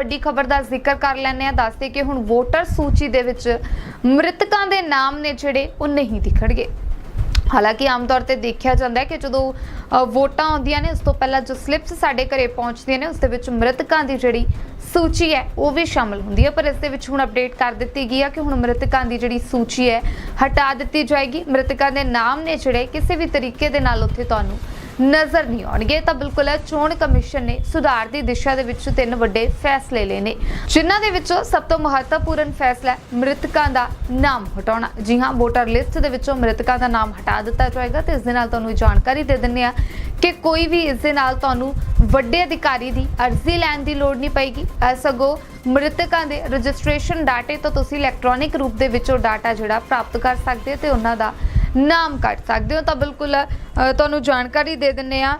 ਵੱਡੀ ਖਬਰ ਦਾ ਜ਼ਿਕਰ ਕਰ ਲੈਂਦੇ ਆ ਦੱਸਦੇ ਕਿ ਹੁਣ ਵੋਟਰ ਸੂਚੀ ਦੇ ਵਿੱਚ ਮ੍ਰਿਤਕਾਂ ਦੇ ਨਾਮ ਨੇ ਜਿਹੜੇ, ਉਹ ਨਹੀਂ ਦਿਖਣਗੇ। ਹਾਲਾਂਕਿ ਆਮ ਤੌਰ ਤੇ ਦੇਖਿਆ ਜਾਂਦਾ ਹੈ ਕਿ ਜਦੋਂ ਵੋਟਾਂ ਆਉਂਦੀਆਂ ਨੇ, ਉਸ ਤੋਂ ਪਹਿਲਾਂ ਜੋ ਸਲਿੱਪਸ ਸਾਡੇ ਘਰੇ ਪਹੁੰਚਦੀਆਂ ਨੇ, ਉਸ ਦੇ ਵਿੱਚ ਮ੍ਰਿਤਕਾਂ ਦੀ ਜਿਹੜੀ ਸੂਚੀ ਹੈ, ਉਹ ਵੀ ਸ਼ਾਮਲ ਹੁੰਦੀ ਹੈ। ਪਰ ਇਸ ਦੇ ਵਿੱਚ ਹੁਣ ਅਪਡੇਟ ਕਰ ਦਿੱਤੀ ਗਈ ਹੈ ਕਿ ਹੁਣ ਮ੍ਰਿਤਕਾਂ ਦੀ ਜਿਹੜੀ ਸੂਚੀ ਹੈ, ਹਟਾ ਦਿੱਤੀ ਜਾਏਗੀ। ਮ੍ਰਿਤਕਾਂ ਦੇ ਨਾਮ ਨੇ ਜਿਹੜੇ, ਕਿਸੇ ਵੀ ਤਰੀਕੇ ਦੇ ਨਾਲ ਉੱਥੇ ਤੁਹਾਨੂੰ ਨਜ਼ਰ ਨਹੀਂ ਆਉਣਗੇ। ਤਾਂ ਬਿਲਕੁਲ ਇਹ ਚੋਣ ਕਮਿਸ਼ਨ ਨੇ ਸੁਧਾਰ ਦੀ ਦਿਸ਼ਾ ਦੇ ਵਿੱਚ ਤਿੰਨ ਵੱਡੇ ਫੈਸਲੇ ਲਏ ਨੇ, ਜਿਨ੍ਹਾਂ ਦੇ ਵਿੱਚੋਂ ਸਭ ਤੋਂ ਮਹੱਤਵਪੂਰਨ ਫੈਸਲਾ ਮ੍ਰਿਤਕਾਂ ਦਾ ਨਾਮ ਹਟਾਉਣਾ। ਜੀ ਹਾਂ, ਵੋਟਰ ਲਿਸਟ ਦੇ ਵਿੱਚੋਂ ਮ੍ਰਿਤਕਾਂ ਦਾ ਨਾਮ ਹਟਾ ਦਿੱਤਾ ਜਾਏਗਾ ਤੇ ਇਸ ਦੇ ਨਾਲ ਤੁਹਾਨੂੰ ਇਹ ਜਾਣਕਾਰੀ ਦੇ ਦਿੰਦੇ ਆ ਕਿ ਕੋਈ ਵੀ ਇਸ ਦੇ ਨਾਲ ਤੁਹਾਨੂੰ ਵੱਡੇ ਅਧਿਕਾਰੀ ਦੀ ਅਰਜ਼ੀ ਲੈਣ ਦੀ ਲੋੜ ਨਹੀਂ ਪਏਗੀ। ਇਹ ਸਗੋਂ ਮ੍ਰਿਤਕਾਂ ਦੇ ਰਜਿਸਟ੍ਰੇਸ਼ਨ ਡਾਟੇ ਤੋਂ ਤੁਸੀਂ ਇਲੈਕਟ੍ਰੋਨਿਕ ਰੂਪ ਦੇ ਵਿੱਚੋਂ ਡਾਟਾ ਜਿਹੜਾ ਪ੍ਰਾਪਤ ਕਰ ਸਕਦੇ ਹੋ ਤੇ ਉਹਨਾਂ ਦਾ ਨਾਮ ਕੱਢ ਸਕਦੇ ਹੋ ਤਾਂ ਬਿਲਕੁਲ ਤੁਹਾਨੂੰ ਜਾਣਕਾਰੀ ਦੇ ਦਿੰਨੇ ਆ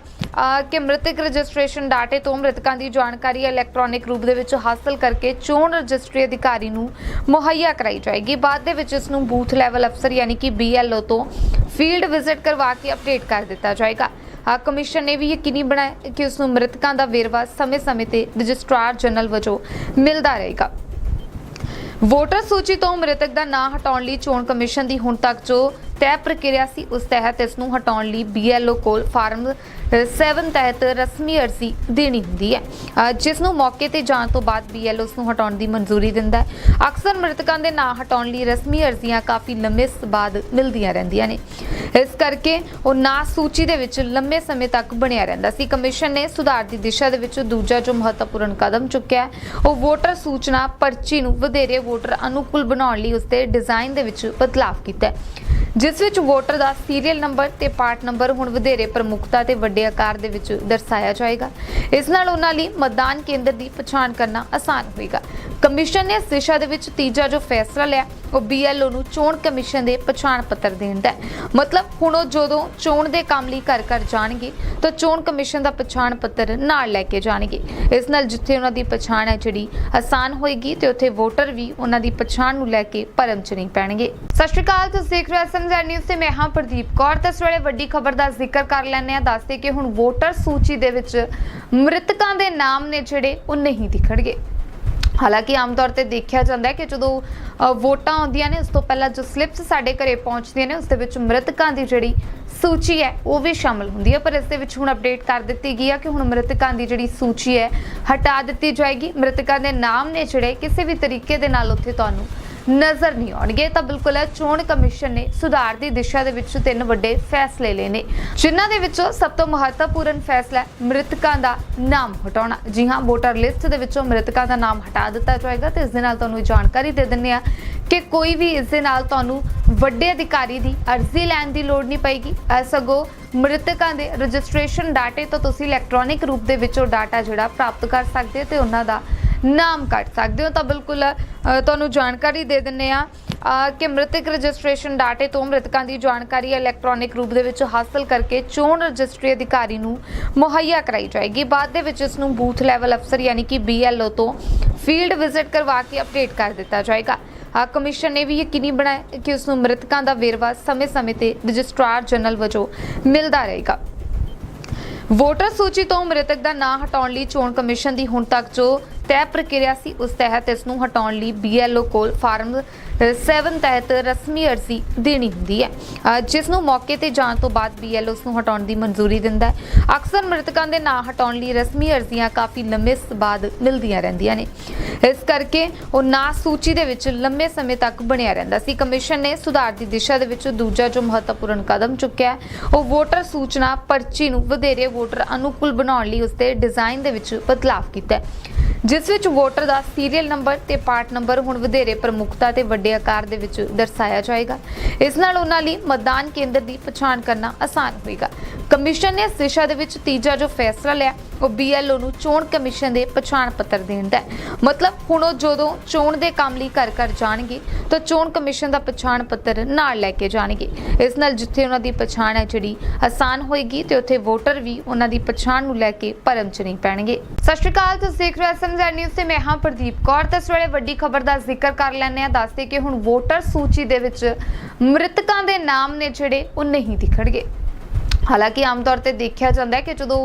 ਕਿ ਮ੍ਰਿਤਕ ਰਜਿਸਟ੍ਰੇਸ਼ਨ ਡਾਟੇ ਤੋਂ ਮ੍ਰਿਤਕਾਂ ਦੀ ਜਾਣਕਾਰੀ ਇਲੈਕਟ੍ਰੋਨਿਕ ਰੂਪ ਦੇ ਵਿੱਚ ਹਾਸਲ ਕਰਕੇ ਚੋਣ ਰਜਿਸਟਰੀ ਅਧਿਕਾਰੀ ਨੂੰ ਮੁਹੱਈਆ ਕਰਾਈ ਜਾਏਗੀ। ਬਾਅਦ ਦੇ ਵਿੱਚ ਇਸ ਨੂੰ ਬੂਥ ਲੈਵਲ ਅਫਸਰ ਯਾਨੀ ਕਿ BLO ਤੋਂ ਫੀਲਡ ਵਿਜ਼ਿਟ ਕਰਵਾ ਕੇ ਅਪਡੇਟ ਕਰ ਦਿੱਤਾ ਜਾਏਗਾ। ਕਮਿਸ਼ਨ ਨੇ ਵੀ ਯਕੀਨੀ ਬਣਾਇਆ ਕਿ ਉਸ ਨੂੰ ਮ੍ਰਿਤਕਾਂ ਦਾ ਵੇਰਵਾ ਸਮੇਂ-ਸਮੇਂ ਤੇ ਰਜਿਸਟਰਾਰ ਜਨਰਲ ਵਜੋਂ ਮਿਲਦਾ ਰਹੇਗਾ। ਵੋਟਰ ਸੂਚੀ ਤੋਂ ਮ੍ਰਿਤਕ ਦਾ ਨਾਂ ਹਟਾਉਣ ਲਈ ਚੋਣ ਕਮਿਸ਼ਨ ਦੀ ਹੁਣ ਤੱਕ ਜੋ ਤੈਅ ਪ੍ਰਕਿਰਿਆ ਸੀ, ਉਸ ਤਹਿਤ ਇਸ ਨੂੰ ਹਟਾਉਣ ਲਈ BLO ਕੋਲ ਫਾਰਮ 7 ਤਹਿਤ ਰਸਮੀ ਅਰਜ਼ੀ ਦੇਣੀ ਹੁੰਦੀ ਹੈ। ਜਿਸ ਨੂੰ ਮੌਕੇ ਤੇ ਜਾਣ ਤੋਂ ਬਾਅਦ BLO ਉਸ ਨੂੰ ਹਟਾਉਣ ਦੀ ਮਨਜ਼ੂਰੀ ਦਿੰਦਾ ਹੈ। ਅਕਸਰ ਮ੍ਰਿਤਕਾਂ ਦੇ ਨਾਂ ਹਟਾਉਣ ਲਈ ਰਸਮੀ ਅਰਜ਼ੀਆਂ ਕਾਫੀ ਲੰਮੇ ਬਾਅਦ ਮਿਲਦੀਆਂ ਰਹਿੰਦੀਆਂ ਨੇ। ਇਸ ਕਰਕੇ ਉਹ ਨਾਂ ਸੂਚੀ ਦੇ ਵਿੱਚ ਲੰਮੇ ਸਮੇਂ ਤੱਕ ਬਣਿਆ ਰਹਿੰਦਾ ਸੀ। ਕਮਿਸ਼ਨ ਨੇ ਸੁਧਾਰ ਦੀ ਦਿਸ਼ਾ ਦੇ ਵਿੱਚ ਦੂਜਾ ਜੋ ਮਹੱਤਵਪੂਰਨ ਕਦਮ ਚੁੱਕਿਆ ਉਹ ਵੋਟਰ ਸੂਚਨਾ ਪਰਚੀ ਨੂੰ ਵਧੇਰੇ ਵੋਟਰ ਅਨੁਕੂਲ ਬਣਾਉਣ ਲਈ ਉਸ ਦੇ ਡਿਜ਼ਾਈਨ ਦੇ ਵਿੱਚ ਬਦਲਾਅ ਕੀਤਾ ਹੈ। ਜਿਸ ਵਿੱਚ ਵੋਟਰ ਦਾ ਸੀਰੀਅਲ ਨੰਬਰ ਤੇ ਪਾਰਟ ਨੰਬਰ ਹੁਣ ਵਧੇਰੇ ਪ੍ਰਮੁੱਖਤਾ ਤੇ ਵੱਡੇ ਆਕਾਰ ਦੇ ਵਿੱਚ ਦਰਸਾਇਆ ਜਾਏਗਾ। ਇਸ ਨਾਲ ਉਹਨਾਂ ਲਈ ਮਤਦਾਨ ਕੇਂਦਰ ਦੀ ਪਛਾਣ ਕਰਨਾ ਆਸਾਨ ਹੋਏਗਾ। ਕਮਿਸ਼ਨ ਨੇ ਇਸ ਦਿਸ਼ਾ ਦੇ ਵਿੱਚ ਤੀਜਾ ਜੋ ਫੈਸਲਾ ਲਿਆ ਉਹ BLO ਨੂੰ ਚੋਣ ਕਮਿਸ਼ਨ ਦੇ ਪਛਾਣ ਪੱਤਰ ਦੇਣ ਦਾ ਹੈ। ਮਤਲਬ ਹੁਣ ਉਹ ਜਦੋਂ ਚੋਣ ਦੇ ਕੰਮ ਲਈ ਘਰ ਘਰ ਜਾਣਗੇ, ਤਾਂ ਚੋਣ ਕਮਿਸ਼ਨ ਦਾ ਪਛਾਣ ਪੱਤਰ ਨਾਲ ਲੈ ਕੇ ਜਾਣਗੇ। ਇਸ ਨਾਲ ਜਿੱਥੇ ਉਹਨਾਂ ਦੀ ਪਛਾਣ ਹੈ ਜਿਹੜੀ ਆਸਾਨ ਹੋਏਗੀ, ਤੇ ਉੱਥੇ ਵੋਟਰ ਵੀ ਉਹਨਾਂ ਦੀ ਪਛਾਣ ਨੂੰ ਲੈ ਕੇ ਭਰਮ ਚ ਨਹੀਂ ਪੈਣਗੇ। ਸਤਿ ਸ਼੍ਰੀ ਅਕਾਲ, ਤੁਸੀਂ ਦੇਖ ਰਹੇ ਹੋ ਐਸਐਮਜ਼ੈਡ ਨਿਊਜ਼ ਤੇ ਮੈਂ ਹਾਂ ਪ੍ਰਦੀਪ ਕੌਰ। ਤਾਂ ਇਸ ਵੇਲੇ ਵੱਡੀ ਖਬਰ ਦਾ ਜ਼ਿਕਰ ਕਰ ਲੈਂਦੇ ਆ ਦੱਸਦੇ ਕਿ ਹੁਣ ਵੋਟਰ ਸੂਚੀ ਦੇ ਵਿੱਚ ਮ੍ਰਿਤਕਾਂ ਦੇ ਨਾਮ ਨੇ ਜਿਹੜੇ, ਉਹ ਨਹੀਂ ਦਿਖਣਗੇ। ਹਾਲਾਂਕਿ ਆਮ ਤੌਰ ਤੇ ਦੇਖਿਆ ਜਾਂਦਾ ਹੈ ਕਿ ਜਦੋਂ ਵੋਟਾਂ ਆਉਂਦੀਆਂ ਨੇ, ਉਸ ਤੋਂ ਪਹਿਲਾਂ ਜੋ ਸਲਿੱਪਸ ਸਾਡੇ ਘਰੇ ਪਹੁੰਚਦੀਆਂ ਨੇ, ਉਸ ਦੇ ਵਿੱਚ ਮ੍ਰਿਤਕਾਂ ਦੀ ਜਿਹੜੀ ਸੂਚੀ ਹੈ, ਉਹ ਵੀ ਸ਼ਾਮਲ ਹੁੰਦੀ ਹੈ। ਪਰ ਇਸ ਦੇ ਵਿੱਚ ਹੁਣ ਅਪਡੇਟ ਕਰ ਦਿੱਤੀ ਗਈ ਹੈ ਕਿ ਹੁਣ ਮ੍ਰਿਤਕਾਂ ਦੀ ਜਿਹੜੀ ਸੂਚੀ ਹੈ, ਹਟਾ ਦਿੱਤੀ ਜਾਏਗੀ। ਮ੍ਰਿਤਕਾਂ ਦੇ ਨਾਮ ਨੇ ਜਿਹੜੇ, ਕਿਸੇ ਵੀ ਤਰੀਕੇ ਦੇ ਨਾਲ ਉੱਥੇ ਤੁਹਾਨੂੰ ਨਜ਼ਰ ਨਹੀਂ ਆਉਣਗੇ। ਤਾਂ ਬਿਲਕੁਲ ਇਹ ਚੋਣ ਕਮਿਸ਼ਨ ਨੇ ਸੁਧਾਰ ਦੀ ਦਿਸ਼ਾ ਦੇ ਵਿੱਚ ਤਿੰਨ ਵੱਡੇ ਫੈਸਲੇ ਲਏ ਨੇ, ਜਿਨ੍ਹਾਂ ਦੇ ਵਿੱਚੋਂ ਸਭ ਤੋਂ ਮਹੱਤਵਪੂਰਨ ਫੈਸਲਾ ਮ੍ਰਿਤਕਾਂ ਦਾ ਨਾਮ ਹਟਾਉਣਾ। ਜੀ ਹਾਂ, ਵੋਟਰ ਲਿਸਟ ਦੇ ਵਿੱਚੋਂ ਮ੍ਰਿਤਕਾਂ ਦਾ ਨਾਮ ਹਟਾ ਦਿੱਤਾ ਜਾਏਗਾ ਤੇ ਇਸ ਦੇ ਨਾਲ ਤੁਹਾਨੂੰ ਇਹ ਜਾਣਕਾਰੀ ਦੇ ਦਿੰਦੇ ਆ ਕਿ ਕੋਈ ਵੀ ਇਸ ਦੇ ਨਾਲ ਤੁਹਾਨੂੰ ਵੱਡੇ ਅਧਿਕਾਰੀ ਦੀ ਅਰਜ਼ੀ ਲੈਣ ਦੀ ਲੋੜ ਨਹੀਂ ਪਏਗੀ। ਇਹ ਸਗੋਂ ਮ੍ਰਿਤਕਾਂ ਦੇ ਰਜਿਸਟ੍ਰੇਸ਼ਨ ਡਾਟੇ ਤੋਂ ਤੁਸੀਂ ਇਲੈਕਟ੍ਰੋਨਿਕ ਰੂਪ ਦੇ ਵਿੱਚੋਂ ਡਾਟਾ ਜਿਹੜਾ ਪ੍ਰਾਪਤ ਕਰ ਸਕਦੇ ਹੋ ਤੇ ਉਹਨਾਂ ਦਾ ਨਾਮ ਕੱਢ ਸਕਦੇ ਹੋ ਤਾਂ ਬਿਲਕੁਲ ਤੁਹਾਨੂੰ ਜਾਣਕਾਰੀ ਦੇ ਦਿੰਨੇ ਆ ਕਿ ਮ੍ਰਿਤਕ ਰਜਿਸਟ੍ਰੇਸ਼ਨ ਡਾਟੇ ਤੋਂ ਮ੍ਰਿਤਕਾਂ ਦੀ ਜਾਣਕਾਰੀ ਇਲੈਕਟ੍ਰੋਨਿਕ ਰੂਪ ਦੇ ਵਿੱਚ ਹਾਸਲ ਕਰਕੇ ਚੋਣ ਰਜਿਸਟਰੀ ਅਧਿਕਾਰੀ ਨੂੰ ਮੁਹੱਈਆ ਕਰਾਈ ਜਾਏਗੀ। ਬਾਅਦ ਦੇ ਵਿੱਚ ਇਸ ਨੂੰ ਬੂਥ ਲੈਵਲ ਅਫਸਰ ਯਾਨੀ ਕਿ BLO ਤੋਂ ਫੀਲਡ ਵਿਜ਼ਿਟ ਕਰਵਾ ਕੇ ਅਪਡੇਟ ਕਰ ਦਿੱਤਾ ਜਾਏਗਾ। ਆ ਕਮਿਸ਼ਨ ਨੇ ਵੀ ਯਕੀਨੀ ਬਣਾਇਆ ਕਿ ਉਸ ਨੂੰ ਮ੍ਰਿਤਕਾਂ ਦਾ ਵੇਰਵਾ ਸਮੇਂ-ਸਮੇਂ ਤੇ ਰਜਿਸਟਰਾਰ ਜਨਰਲ ਵਜੋਂ ਮਿਲਦਾ ਰਹੇਗਾ। ਵੋਟਰ ਸੂਚੀ ਤੋਂ ਮ੍ਰਿਤਕ ਦਾ ਨਾਂ ਹਟਾਉਣ ਲਈ ਚੋਣ ਕਮਿਸ਼ਨ ਦੀ ਹੁਣ ਤੱਕ ਜੋ ਤੈਅ ਪ੍ਰਕਿਰਿਆ ਸੀ ਉਸ ਤਹਿਤ ਇਸ ਨੂੰ ਹਟਾਉਣ ਲਈ BLO ਕੋਲ ਫਾਰਮ 7 ਤਹਿਤ ਰਸਮੀ ਅਰਜ਼ੀ ਦੇਣੀ ਹੁੰਦੀ ਹੈ। ਅ, ਜਿਸ ਨੂੰ ਮੌਕੇ ਤੇ ਜਾਣ ਤੋਂ ਬਾਅਦ BLO ਉਸ ਨੂੰ ਹਟਾਉਣ ਦੀ ਮਨਜ਼ੂਰੀ ਦਿੰਦਾ ਹੈ। ਅਕਸਰ ਮ੍ਰਿਤਕਾਂ ਦੇ ਨਾਂ ਹਟਾਉਣ ਲਈ ਰਸਮੀ ਅਰਜ਼ੀਆਂ ਕਾਫੀ ਲੰਮੇ ਬਾਅਦ ਮਿਲਦੀਆਂ ਰਹਿੰਦੀਆਂ ਨੇ। ਇਸ ਕਰਕੇ ਉਹ ਨਾਂ ਸੂਚੀ ਦੇ ਵਿੱਚ ਲੰਮੇ ਸਮੇਂ ਤੱਕ ਬਣਿਆ ਰਹਿੰਦਾ ਸੀ। ਕਮਿਸ਼ਨ ਨੇ ਸੁਧਾਰ ਦੀ ਦਿਸ਼ਾ ਦੇ ਵਿੱਚ ਦੂਜਾ ਜੋ ਮਹੱਤਵਪੂਰਨ ਕਦਮ ਚੁੱਕਿਆ ਉਹ ਵੋਟਰ ਸੂਚਨਾ ਪਰਚੀ ਨੂੰ ਵਧੇਰੇ ਵੋਟਰ ਅਨੁਕੂਲ ਬਣਾਉਣ ਲਈ ਉਸ ਦੇ ਡਿਜ਼ਾਈਨ ਦੇ ਵਿੱਚ ਬਦਲਾਅ ਕੀਤਾ ਜਿਸ ਜਿਸ ਵਿੱਚ ਵੋਟਰ ਦਾ ਸੀਰੀਅਲ ਨੰਬਰ ਤੇ ਪਾਰਟ ਨੰਬਰ ਹੁਣ ਵਧੇਰੇ ਪ੍ਰਮੁੱਖਤਾ ਤੇ ਵੱਡੇ ਆਕਾਰ ਦੇ ਵਿੱਚ ਦਰਸਾਇਆ ਜਾਏਗਾ। ਇਸ ਨਾਲ ਉਹਨਾਂ ਲਈ ਮਤਦਾਨ ਕੇਂਦਰ ਦੀ ਪਛਾਣ ਕਰਨਾ ਆਸਾਨ ਹੋਏਗਾ। ਕਮਿਸ਼ਨ ਨੇ ਇਸ ਦਿਸ਼ਾ ਦੇ ਵਿੱਚ ਤੀਜਾ ਜੋ ਫੈਸਲਾ ਲਿਆ ਉਹ BLO ਨੂੰ ਚੋਣ ਕਮਿਸ਼ਨ ਦੇ ਪਛਾਣ ਪੱਤਰ ਦੇਣ ਦਾ ਹੈ। ਮਤਲਬ ਹੁਣ ਉਹ ਜਦੋਂ ਚੋਣ ਦੇ ਕੰਮ ਲਈ ਘਰ ਘਰ ਜਾਣਗੇ, ਤਾਂ ਚੋਣ ਕਮਿਸ਼ਨ ਦਾ ਪਛਾਣ ਪੱਤਰ ਨਾਲ ਲੈ ਕੇ ਜਾਣਗੇ। ਇਸ ਨਾਲ ਜਿੱਥੇ ਉਹਨਾਂ ਦੀ ਪਛਾਣ ਹੈ ਜਿਹੜੀ ਆਸਾਨ ਹੋਏਗੀ, ਤੇ ਉੱਥੇ ਵੋਟਰ ਵੀ ਉਹਨਾਂ ਦੀ ਪਛਾਣ ਨੂੰ ਲੈ ਕੇ ਭਰਮ ਚ ਨਹੀਂ ਪੈਣਗੇ। ਸਤਿ ਸ਼੍ਰੀ ਅਕਾਲ, ਤੁਸੀਂ ਦੇਖ ਰਹੇ ਹੋ ਐਸਐਮਜ਼ੈਡ ਨਿਊਜ਼ ਤੇ ਮੈਂ ਹਾਂ ਪ੍ਰਦੀਪ ਕੌਰ। ਤਾਂ ਇਸ ਵੇਲੇ ਵੱਡੀ ਖਬਰ ਦਾ ਜ਼ਿਕਰ ਕਰ ਲੈਂਦੇ ਆ ਦੱਸਦੇ ਕਿ ਹੁਣ ਵੋਟਰ ਸੂਚੀ ਦੇ ਵਿੱਚ ਮ੍ਰਿਤਕਾਂ ਦੇ ਨਾਮ ਨੇ ਜਿਹੜੇ, ਉਹ ਨਹੀਂ ਦਿਖਣਗੇ। ਹਾਲਾਂਕਿ ਆਮ ਤੌਰ ਤੇ ਦੇਖਿਆ ਜਾਂਦਾ ਹੈ ਕਿ ਜਦੋਂ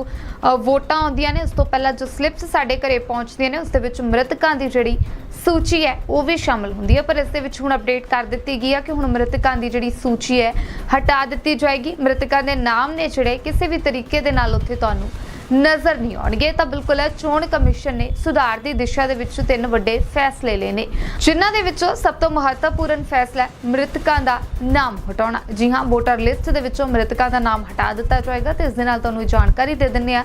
ਵੋਟਾਂ ਆਉਂਦੀਆਂ ਨੇ, ਉਸ ਤੋਂ ਪਹਿਲਾਂ ਜੋ ਸਲਿੱਪਸ ਸਾਡੇ ਘਰੇ ਪਹੁੰਚਦੀਆਂ ਨੇ, ਉਸ ਦੇ ਵਿੱਚ ਮ੍ਰਿਤਕਾਂ ਦੀ ਜਿਹੜੀ ਸੂਚੀ ਹੈ, ਉਹ ਵੀ ਸ਼ਾਮਲ ਹੁੰਦੀ ਹੈ। ਪਰ ਇਸ ਦੇ ਵਿੱਚ ਹੁਣ ਅਪਡੇਟ ਕਰ ਦਿੱਤੀ ਗਈ ਹੈ ਕਿ ਹੁਣ ਮ੍ਰਿਤਕਾਂ ਦੀ ਜਿਹੜੀ ਸੂਚੀ ਹੈ, ਹਟਾ ਦਿੱਤੀ ਜਾਏਗੀ। ਮ੍ਰਿਤਕਾਂ ਦੇ ਨਾਮ ਨੇ ਜਿਹੜੇ, ਕਿਸੇ ਵੀ ਤਰੀਕੇ ਦੇ ਨਾਲ ਉੱਥੇ ਤੁਹਾਨੂੰ ਨਜ਼ਰ ਨਹੀਂ ਆਉਣਗੇ। ਤਾਂ ਬਿਲਕੁਲ ਚੋਣ ਕਮਿਸ਼ਨ ਨੇ ਸੁਧਾਰ ਦੀ ਦਿਸ਼ਾ ਦੇ ਵਿੱਚ ਤਿੰਨ ਵੱਡੇ ਫੈਸਲੇ ਲਏ ਨੇ, ਜਿਨ੍ਹਾਂ ਦੇ ਵਿੱਚੋਂ ਸਭ ਤੋਂ ਮਹੱਤਵਪੂਰਨ ਫੈਸਲਾ ਮ੍ਰਿਤਕਾਂ ਦਾ ਨਾਮ ਹਟਾਉਣਾ। ਜੀ ਹਾਂ, ਵੋਟਰ ਲਿਸਟ ਦੇ ਵਿੱਚੋਂ ਮ੍ਰਿਤਕਾਂ ਦਾ ਨਾਮ ਹਟਾ ਦਿੱਤਾ ਜਾਏਗਾ ਤੇ ਇਸ ਦੇ ਨਾਲ ਤੁਹਾਨੂੰ ਜਾਣਕਾਰੀ ਦੇ ਦਿੰਦੇ ਆ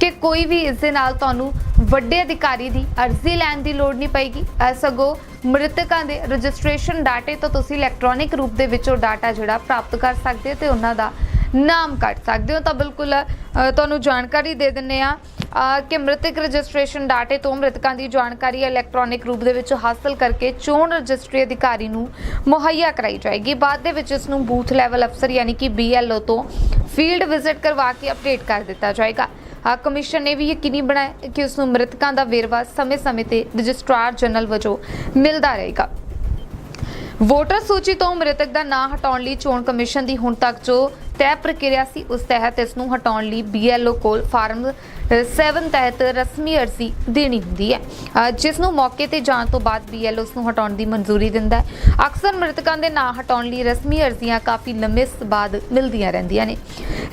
ਕਿ ਕੋਈ ਵੀ ਇਸ ਦੇ ਨਾਲ ਤੁਹਾਨੂੰ ਵੱਡੇ ਅਧਿਕਾਰੀ ਦੀ ਅਰਜ਼ੀ ਲੈਣ ਦੀ ਲੋੜ ਨਹੀਂ ਪਏਗੀ। ਇਹ ਸਗੋਂ ਮ੍ਰਿਤਕਾਂ ਦੇ ਰਜਿਸਟ੍ਰੇਸ਼ਨ ਡਾਟੇ ਤੋਂ ਤੁਸੀਂ ਇਲੈਕਟ੍ਰੋਨਿਕ ਰੂਪ ਦੇ ਵਿੱਚ ਉਹ ਡਾਟਾ ਜਿਹੜਾ ਪ੍ਰਾਪਤ ਕਰ ਸਕਦੇ ਹੋ ਤੇ ਉਹਨਾਂ ਦਾ ਨਾਮ ਕੱਢ ਸਕਦੇ ਹੋ, ਤਾਂ ਬਿਲਕੁਲ ਤੁਹਾਨੂੰ ਜਾਣਕਾਰੀ ਦੇ ਦਿੰਨੇ ਆ ਕਿ ਮ੍ਰਿਤਕ ਰਜਿਸਟ੍ਰੇਸ਼ਨ ਡਾਟੇ ਤੋਂ ਮ੍ਰਿਤਕਾਂ ਦੀ ਜਾਣਕਾਰੀ ਇਲੈਕਟ੍ਰੋਨਿਕ ਰੂਪ ਦੇ ਵਿੱਚ ਹਾਸਲ ਕਰਕੇ ਚੋਣ ਰਜਿਸਟਰੀ ਅਧਿਕਾਰੀ ਨੂੰ ਮੁਹੱਈਆ ਕਰਾਈ ਜਾਏਗੀ। ਬਾਅਦ ਦੇ ਵਿੱਚ ਇਸ ਨੂੰ ਬੂਥ ਲੈਵਲ ਅਫਸਰ ਯਾਨੀ ਕਿ BLO ਤੋਂ ਫੀਲਡ ਵਿਜ਼ਿਟ ਕਰਵਾ ਕੇ ਅਪਡੇਟ ਕਰ ਦਿੱਤਾ ਜਾਏਗਾ। ਆ ਕਮਿਸ਼ਨ ਨੇ ਵੀ ਯਕੀਨੀ ਬਣਾਇਆ ਕਿ ਉਸ ਨੂੰ ਮ੍ਰਿਤਕਾਂ ਦਾ ਵੇਰਵਾ ਸਮੇਂ-ਸਮੇਂ ਤੇ ਰਜਿਸਟਰਾਰ ਜਨਰਲ ਵਜੋਂ ਮਿਲਦਾ ਰਹੇਗਾ। ਵੋਟਰ ਸੂਚੀ ਤੋਂ ਮ੍ਰਿਤਕ ਦਾ ਨਾਂ ਹਟਾਉਣ ਲਈ ਚੋਣ ਕਮਿਸ਼ਨ ਦੀ ਹੁਣ ਤੱਕ ਜੋ ਤੈਅ ਪ੍ਰਕਿਰਿਆ ਸੀ, ਉਸ ਤਹਿਤ ਇਸ ਨੂੰ ਹਟਾਉਣ ਲਈ BLO ਕੋਲ ਫਾਰਮ 7 ਤਹਿਤ ਰਸਮੀ ਅਰਜ਼ੀ ਦੇਣੀ ਹੁੰਦੀ ਹੈ। ਜਿਸ ਨੂੰ ਮੌਕੇ ਤੇ ਜਾਣ ਤੋਂ ਬਾਅਦ BLO ਉਸ ਨੂੰ ਹਟਾਉਣ ਦੀ ਮਨਜ਼ੂਰੀ ਦਿੰਦਾ ਹੈ। ਅਕਸਰ ਮ੍ਰਿਤਕਾਂ ਦੇ ਨਾਂ ਹਟਾਉਣ ਲਈ ਰਸਮੀ ਅਰਜ਼ੀਆਂ ਕਾਫੀ ਲੰਮੇ ਬਾਅਦ ਮਿਲਦੀਆਂ ਰਹਿੰਦੀਆਂ ਨੇ।